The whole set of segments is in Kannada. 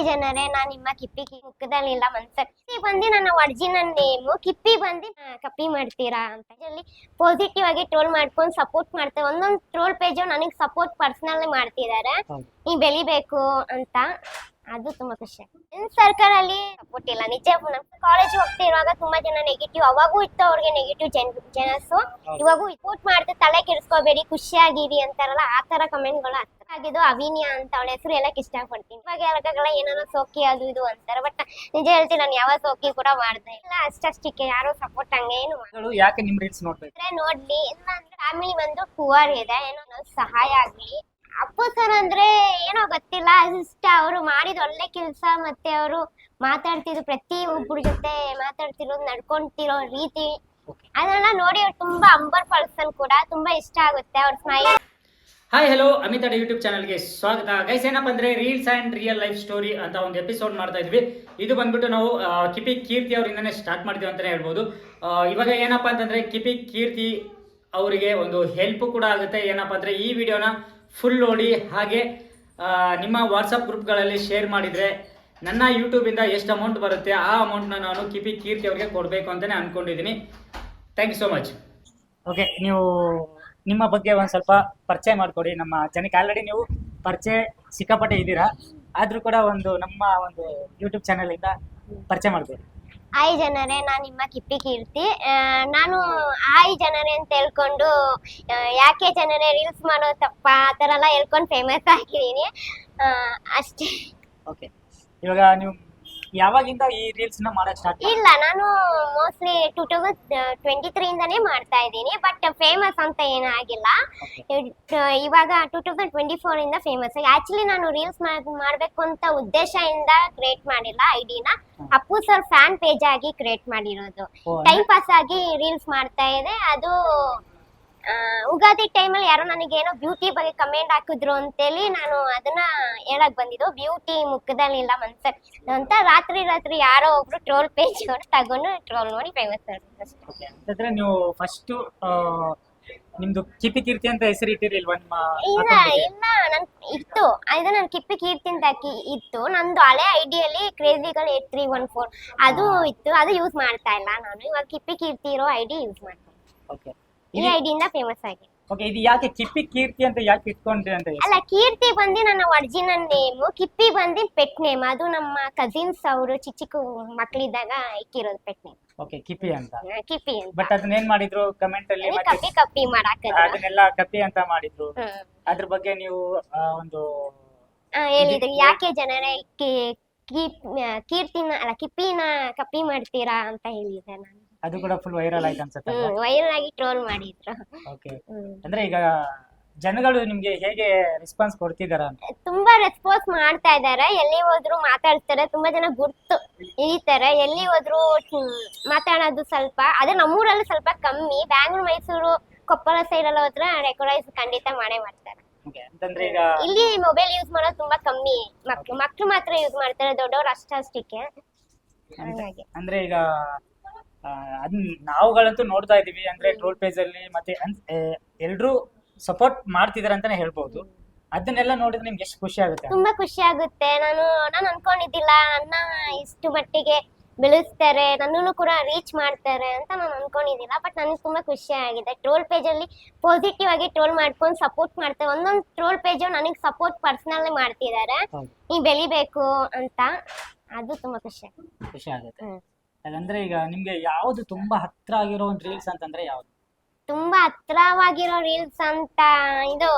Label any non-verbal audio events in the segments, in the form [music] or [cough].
ಹಾಯ್ ಜನರೇ ನಾನು ನಿಮ್ಮ ಕಿಪ್ಪಿ ಮುಖದಲ್ಲಿಲ್ಲ ಮನ್ಸಲ್ಲಿ. ಬಂದು ನನ್ನ ಒರಿಜಿನಲ್ ನೇಮು ಕಿಪ್ಪಿ ಬಂದು ಕಪ್ಪಿ ಮಾಡ್ತೀರಾ ಅಂತ ಅಲ್ಲಿ ಪಾಸಿಟಿವ್ ಆಗಿ ಟ್ರೋಲ್ ಮಾಡ್ಕೊಂಡು ಸಪೋರ್ಟ್ ಮಾಡ್ತಾರೆ ಒಂದೊಂದು ಟ್ರೋಲ್ ಪೇಜ್ ನನಗೆ ಸಪೋರ್ಟ್ ಪರ್ಸನಲ್ ಮಾಡ್ತಿದ್ದಾರೆ. ನೀ ಬೆಳಿಬೇಕು ಅಂತ. ಅದು ತುಂಬಾ ಖುಷಿ. ಫ್ರೆಂಡ್ ಸರ್ಕಲ್ ಅಲ್ಲಿ ಸಪೋರ್ಟ್ ಇಲ್ಲ. ನಿಜ ಕಾಲೇಜ್ ಹೋಗ್ತಾ ಇರುವಾಗ ತುಂಬಾ ಜನ ನೆಗೆಟಿವ್ ಅವಾಗೂ ಇತ್ತು ಅವ್ರಿಗೆ ನೆಗೆಟಿವ್ ಜನ್ ಜನಸು ಇವಾಗೂ ಸಪೋರ್ಟ್ ಮಾಡ್ತಾ ತಲೆ ಕೆಡಿಸ್ಕೋಬೇಡಿ ಖುಷಿಯಾಗಿರಿ ಅಂತಾರಲ್ಲ ಆ ತರ ಕಮೆಂಟ್ಗಳು ಆಗಿದ್ದು ಅವಿನಿಯಾ ಅಂತ ಅವಳ ಹೆಸರು ಎಲ್ಲ ಇಷ್ಟಪಡ್ತೀನಿ. ಇವಾಗ ಎಲ್ಲಕ್ಕಾಗಲ್ಲ ಏನಾರ ಸೋಕಿ ಅದು ಇದು ಅಂತಾರೆ. ಬಟ್ ನಿಜ ಹೇಳ್ತೀನಿ ನಾನು ಯಾವ ಸೋಕಿ ಕೂಡ ಮಾಡ್ದೆ ಇಲ್ಲ. ಅಷ್ಟಷ್ಟಕ್ಕೆ ಯಾರು ಸಪೋರ್ಟ್ ಹಂಗೆ ಏನು ಯಾಕೆ ನಿಮ್ ರೀಲ್ಸ್ ನೋಡ್ಬೇಕು? ನೋಡ್ಲಿ. ಇಲ್ಲ ಅಂದ್ರೆ ಫ್ಯಾಮಿಲಿ ಬಂದು ಪುವರ್ ಇದೆ ಏನೋ ಸಹಾಯ ಆಗ್ಲಿ. ಅಪ್ಪು ಸರ್ ಅಂದ್ರೆ ಏನೋ ಗೊತ್ತಿಲ್ಲ ಇಷ್ಟ ಅವರು ಮಾಡಿದ ಒಳ್ಳೆ ಕೆಲಸ ಮತ್ತೆ ಅವರು ಮಾತಾಡ್ತಿದ್ರು ಪ್ರತಿ ಒಬ್ಬರ ಜೊತೆ ಮಾತಾಡ್ತಿರೋದು ನಡ್ಕೊಂತಿರೋ ರೀತಿ. ಅದನ್ನ ನೋಡಿ ಅವ್ರು ತುಂಬಾ ಅಂಬರ್ ಪರ್ಸನ್ ಕೂಡ ತುಂಬಾ ಇಷ್ಟ ಆಗುತ್ತೆ ಅವ್ರ ಸ್ಮೈಲ್ ಹಾಯ್ ಹಲೋ ಅಮಿತ್ ಅಡ್ ಯೂಟ್ಯೂಬ್ ಚಾನಲ್ಗೆ ಸ್ವಾಗತ. ಗೈಸ್ ಏನಪ್ಪ ಅಂದ್ರೆ reels and real life story ಅಂತ ಒಂದು ಎಪಿಸೋಡ್ ಮಾಡ್ತಾ ಇದ್ವಿ. ಇದು ಬಂದ್ಬಿಟ್ಟು ನಾವು ಕಿಪಿ ಕೀರ್ತಿ ಅವರಿಂದನೇ ಸ್ಟಾರ್ಟ್ ಮಾಡಿದ್ವಿ ಅಂತಾನೆ ಹೇಳ್ಬೋದು. ಇವಾಗ ಏನಪ್ಪ ಅಂತಂದ್ರೆ ಕಿಪಿ ಕೀರ್ತಿ ಅವರಿಗೆ ಒಂದು ಹೆಲ್ಪ್ ಕೂಡ ಆಗುತ್ತೆ. ಏನಪ್ಪ ಅಂದ್ರೆ ಈ ವಿಡಿಯೋನ ಫುಲ್ ನೋಡಿ ಹಾಗೆ ನಿಮ್ಮ ವಾಟ್ಸಪ್ ಗ್ರೂಪ್ಗಳಲ್ಲಿ ಶೇರ್ ಮಾಡಿದ್ರೆ ನನ್ನ ಯೂಟ್ಯೂಬಿಂದ ಎಷ್ಟು ಅಮೌಂಟ್ ಬರುತ್ತೆ, ಆ ಅಮೌಂಟ್ನ ನಾನು ಕಿಪಿ ಕೀರ್ತಿ ಅವರಿಗೆ ಕೊಡಬೇಕು ಅಂತಲೇ ಅಂದ್ಕೊಂಡಿದ್ದೀನಿ thank you so much okay ನೀವು ನಿಮ್ಮ ಬಗ್ಗೆ ಒಂದು ಸ್ವಲ್ಪ ಪರಿಚಯ ಮಾಡಿಕೊಡಿ. ನಮ್ಮ ಜನಕ್ಕೆ ಆಲ್ರೆಡಿ ನೀವು ಪರಿಚಯ ಸಿಕ್ಕಾಪಟ್ಟೆ ಇದ್ದೀರಾ. ಆದರೂ ಕೂಡ ಒಂದು ನಮ್ಮ ಒಂದು ಯೂಟ್ಯೂಬ್ ಚಾನಲಿಂದ ಪರಿಚಯ ಮಾಡಿಕೊಡಿ. ಹಾಯ್ ಜನರೇ, ನಾನು ನಿಮ್ಮ ಕಿಪ್ಪಿ ಕೀರ್ತಿ ನಾನು ಹಾಯ್ ಜನರೇ ಅಂತ ಹೇಳ್ಕೊಂಡು ಯಾಕೆ ಜನರೇ ರೀಲ್ಸ್ ಮಾಡೋ ತಪ್ಪ ಆ ಥರ ಎಲ್ಲ ಹೇಳ್ಕೊಂಡು ಫೇಮಸ್ ಆಗಿದ್ದೀನಿ. ಅಷ್ಟೇ. ಓಕೆ ಇವಾಗ ನೀವು ಯಾವಾಗಿಂದ ಈ ರೀಲ್ಸ್ನ ಮಾಡಕ್ ಸ್ಟಾರ್ಟ್ ಇಲ್ಲ ನಾನು ಮೋಸ್ಟ್ಲಿ ಟೂ ತೌಸಂಡ್ ಟ್ವೆಂಟಿ ತ್ರೀಯಿಂದನೇ ಮಾಡ್ತಾ ಇದ್ದೀನಿ ಬಟ್ ಫೇಮಸ್ ಅಂತ ಏನಾಗಿಲ್ಲ ಇವಾಗ ಟೂ ತೌಸಂಡ್ ಟ್ವೆಂಟಿ ಫೋರ್ ಇಂದ ಫೇಮಸ್ ಆಕ್ಚುಲಿ ನಾನು ರೀಲ್ಸ್ ಮಾಡಬೇಕು ಅಂತ ಉದ್ದೇಶದಿಂದ ಕ್ರಿಯೇಟ್ ಮಾಡಿಲ್ಲ ಐಡಿನ ಅಪ್ಪು ಸರ್ ಫ್ಯಾನ್ ಪೇಜ್ ಆಗಿ ಕ್ರಿಯೇಟ್ ಮಾಡಿರೋದು. ಟೈಮ್ ಪಾಸ್ ಆಗಿ ರೀಲ್ಸ್ ಮಾಡ್ತಾ ಇದೆ ಅದು ಉಗಾದಿ ಟೈಮಲ್ಲಿ ಯಾರೋ ನನಗೆ ಏನೋ ಬ್ಯೂಟಿ ಬಗ್ಗೆ ಕಮೆಂಟ್ ಹಾಕಿದ್ರು ಅಂತೇಳಿ ನಾನು ಅದನ್ನ ಹೇಳಕ್ ಬಂದಿದ್ದು. ಬ್ಯೂಟಿ ಮುಖದಲ್ಲಿಲ್ಲ ಮನ್ಸರ್ ಅಂತ ರಾತ್ರಿ ರಾತ್ರಿ ಯಾರೋ ಒಬ್ರು ಟ್ರೋಲ್ ಪೇಜ್ ತಗೊಂಡು ಟ್ರೋಲ್ ನೋಡಿ ಫೇಮಸ್ ಓಕೆ ಅಂತಂದ್ರೆ ನೀವು ಫಸ್ಟ್ ನಿಮ್ದು ಕಿಪಿ ಕೀರ್ತಿ ಅಂತ ಹೆಸರು ಇಟ್ಟಿರಲಿಲ್ವಾ ನಿಮ್ಮ ಇಲ್ಲ ಇಲ್ಲ ನನ್ ಇತ್ತು. ಅದು ನನ್ ಕಿಪ್ಪಿ ಕೀರ್ತಿ ಅಂತ ಹಾಕಿ ಇತ್ತು. ನಂದು ಹಳೆ ಐಡಿಯಲ್ಲಿ ಕ್ರೇಜಿಗಳು ಏಟ್ ತ್ರೀ ಒನ್ ಫೋರ್ ಅದು ಇತ್ತು. ಅದು ಯೂಸ್ ಮಾಡ್ತಾ ಇಲ್ಲ ನಾನು. ಇವಾಗ ಕಿಪ್ಪಿ ಕೀರ್ತಿ ಇರೋ ಐಡಿ ಯೂಸ್ ಮಾಡ್ತೀನಿ ಓಕೆ ಈ ಐಡಿಯಿಂದ ಫೇಮಸ್ ಆಗಿ. ಓಕೆ ಇದು ಯಾಕೆ ಕಿಪ್ಪಿ ಕೀರ್ತಿ ಅಂತ ಯಾಕೆ ಇಟ್ಕೊಂಡ್ರಿ ಅಂತ ಅಲ್ಲ ಕೀರ್ತಿ ಬಂದು ನನ್ನ ಒರಿಜಿನಲ್ ನೇಮು ಕಿಪ್ಪಿ ಬಂದು ಪೆಟ್ ನೇಮ್ ಅದು ನಮ್ಮ ಕಸಿನ್ಸ್ ಅವರು ಚಿಕ್ಕ ಚಿಕ್ಕ ಮಕ್ಕಳಿದ್ದಾಗ ಇಕ್ಕಿರೋದು ಪೆಟ್ ನೇಮ್ ಓಕೆ ಕಿಪ್ಪಿ ಅಂತ. ಕಿಪ್ಪಿ ಅಂತ. ಬಟ್ ಅದನ್ನ ಏನ್ ಮಾಡಿದ್ರು? ಕಮೆಂಟ್ ಅಲ್ಲಿ ಮತ್ತೆ ಕಪ್ಪಿ ಕಪ್ಪಿ ಮಾಡಾಕದ ಅದನ್ನೆಲ್ಲ ಕಪ್ಪಿ ಅಂತ ಮಾಡಿದ್ರು. ಅದ್ರ ಬಗ್ಗೆ ನೀವು ಆ, ಒಂದು ಹೇಳಿದ್ರು. ಯಾಕೆ ಜನರ ಕೀರ್ತಿನ ಅಲ್ಲ ಕಿಪ್ಪಿನ ಕಪ್ಪಿ ಮಾಡ್ತೀರಾ ಅಂತ ಹೇಳಿದ್ದೆ ನಾನು. ಅದು ಕೂಡ ಫುಲ್ ವೈರಲ್ ಆಯ್ತು ಅನ್ಸುತ್ತೆ ವೈರಲ್ ಆಗಿ ಟ್ರೋಲ್ ಮಾಡಿದ್ರು. ಓಕೆ ಅಂದ್ರೆ ಈಗ ಜನಗಳು ನಿಮ್ಗೆ ಹೇಗೆ ರೆಸ್ಪಾನ್ಸ್ ಕೊಡ್ತಿದಾರ ಅಂತ? ತುಂಬಾ ರೆಸ್ಪಾನ್ಸ್ ಮಾಡ್ತಾ ಇದ್ದಾರೆ ಎಲ್ಲಿ ಹೋದ್ರು ಮಾತಾಡ್ತಾರೆ. ತುಂಬಾ ಜನ ಗುರ್ತು ಈ ತರ ಎಲ್ಲಿ ಹೋದ್ರು ಮಾತಾಡೋದು ಸ್ವಲ್ಪ ಅದೇ ನಮ್ಮೂರಲ್ಲಿ ಸ್ವಲ್ಪ ಕಮ್ಮಿ. ಬ್ಯಾಂಗ್ಳೂರ್ ಮೈಸೂರು ಕೊಪ್ಪಳ ಸೈಡ್ ಎಲ್ಲ ಹೋದ್ರೆ ರೆಕಾರ್ಡೈಸ್ ಖಂಡಿತ ಮಾಡೇ ಮಾಡ್ತಾರೆ. ಇಲ್ಲಿ ಮೊಬೈಲ್ ಯೂಸ್ ಮಾಡೋದು ತುಂಬಾ ಕಮ್ಮಿ. ಮಕ್ಳು ಮಕ್ಳು ಮಾತ್ರ ಯೂಸ್ ಮಾಡ್ತಾರೆ. ದೊಡ್ಡವ್ರು ಅಷ್ಟಷ್ಟಕ್ಕೆ ಅಷ್ಟಕ್ಕೆ. ಅಂದ್ರೆ ಈಗ ಅದನ್ನ ನಾವುಗಳಂತೂ ನೋಡ್ತಾ ಇದೀವಿ ಅಂದ್ರೆ ಟ್ರೋಲ್ ಪೇಜ್ ಅಲ್ಲಿ ಮತ್ತೆ ಎಲ್ರು ಸಪೋರ್ಟ್ ಮಾಡ್ತಿದಾರೆ ಅಂತಾನೆ ಹೇಳ್ಬಹುದು ಅದನ್ನೆಲ್ಲ ನೋಡಿದ್ರೆ ನಿಮ್ಗೆ ಎಷ್ಟು ಖುಷಿ ಆಗುತ್ತೆ? ತುಂಬಾ ಖುಷಿ ಆಗುತ್ತೆ. ನಾನು ನಾನು ಅನ್ಕೊಂಡಿದ್ದಿಲ್ಲ ಅಣ್ಣ ಇಷ್ಟು ಮಟ್ಟಿಗೆ ಬೆಳೆಸ್ತಾರೆ ನನ್ನನ್ನು ಕೂಡ ರೀಚ್ ಮಾಡ್ತಾರೆ ಅಂತ ನಾನು ಅನ್ಕೊಂಡಿದ್ದಿಲ್ಲ. ಬಟ್ ನನಗೆ ತುಂಬಾ ಖುಷಿ ಆಗಿದೆ. ಟ್ರೋಲ್ ಪೇಜ್ ಅಲ್ಲಿ ಪಾಸಿಟಿವ್ ಆಗಿ ಟ್ರೋಲ್ ಮಾಡ್ಕೊಂಡು ಸಪೋರ್ಟ್ ಮಾಡ್ತಾರೆ ಒಂದೊಂದು ಟ್ರೋಲ್ ಪೇಜ್ ನನಗೆ ಸಪೋರ್ಟ್ ಪರ್ಸನಲ್ ಮಾಡ್ತಿದ್ದಾರೆ. ನೀ ಬೆಳಿಬೇಕು ಅಂತ. ಅದು ತುಂಬಾ ಖುಷಿ ಖುಷಿ ಆಗುತ್ತೆ. ಅಂದ್ರೆ ಈಗ ನಿಮ್ಗೆ ಯಾವ್ದು ತುಂಬಾ ಹತ್ರ ಆಗಿರೋ ಒಂದು ರೀಲ್ಸ್ ಅಂತಂದ್ರೆ ಯಾವ್ದು? ತುಂಬಾ ಹತ್ರವಾಗಿರೋ ರೀಲ್ಸ್ ಅಂತ ಇದು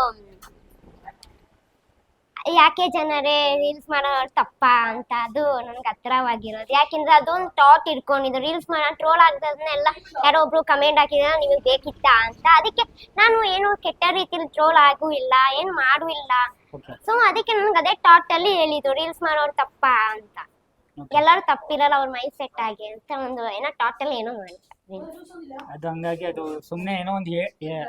ಯಾಕೆ ಜನರೇ ರೀಲ್ಸ್ ಮಾಡೋ ತಪ್ಪ ಅಂತ ಅದು ನನಗೆ ಹತ್ರವಾಗಿರೋದು. ಯಾಕೆಂದ್ರೆ ಅದೊಂದು ಟಾಟ್ ಇಟ್ಕೊಂಡಿದ್ದು ರೀಲ್ಸ್ ಮಾಡೋ ಟ್ರೋಲ್ ಆಗ್ತದನ್ನೆಲ್ಲ ಯಾರೋ ಒಬ್ರು ಕಮೆಂಟ್ ಹಾಕಿದ್ರೆ ನಿಮಗೆ ಬೇಕಿತ್ತಾ ಅಂತ. ಅದಕ್ಕೆ ನಾನು ಏನು ಕೆಟ್ಟ ರೀತಿಲಿ ಟ್ರೋಲ್ ಆಗೂ ಇಲ್ಲ ಏನು ಮಾಡೂ ಇಲ್ಲ. ಸೊ ಅದಕ್ಕೆ ನನಗೆ ಅದೇ ಟಾಟ್ ಅಲ್ಲಿ ಹೇಳಿದ್ದು ರೀಲ್ಸ್ ಮಾಡೋರು ತಪ್ಪ ಅಂತ. ಎಲ್ಲರೂ ತಪ್ಪಿರಲ್ಲ ಅವ್ರ ಮೈಂಡ್ ಸೆಟ್ ಆಗಿ ಅಂತ ಒಂದು ಏನೋ ಟೋಟಲ್ ಏನೋ ಅದು ಹಂಗಾಗಿ ಅದು ಸುಮ್ನೆ ಏನೋ ಒಂದು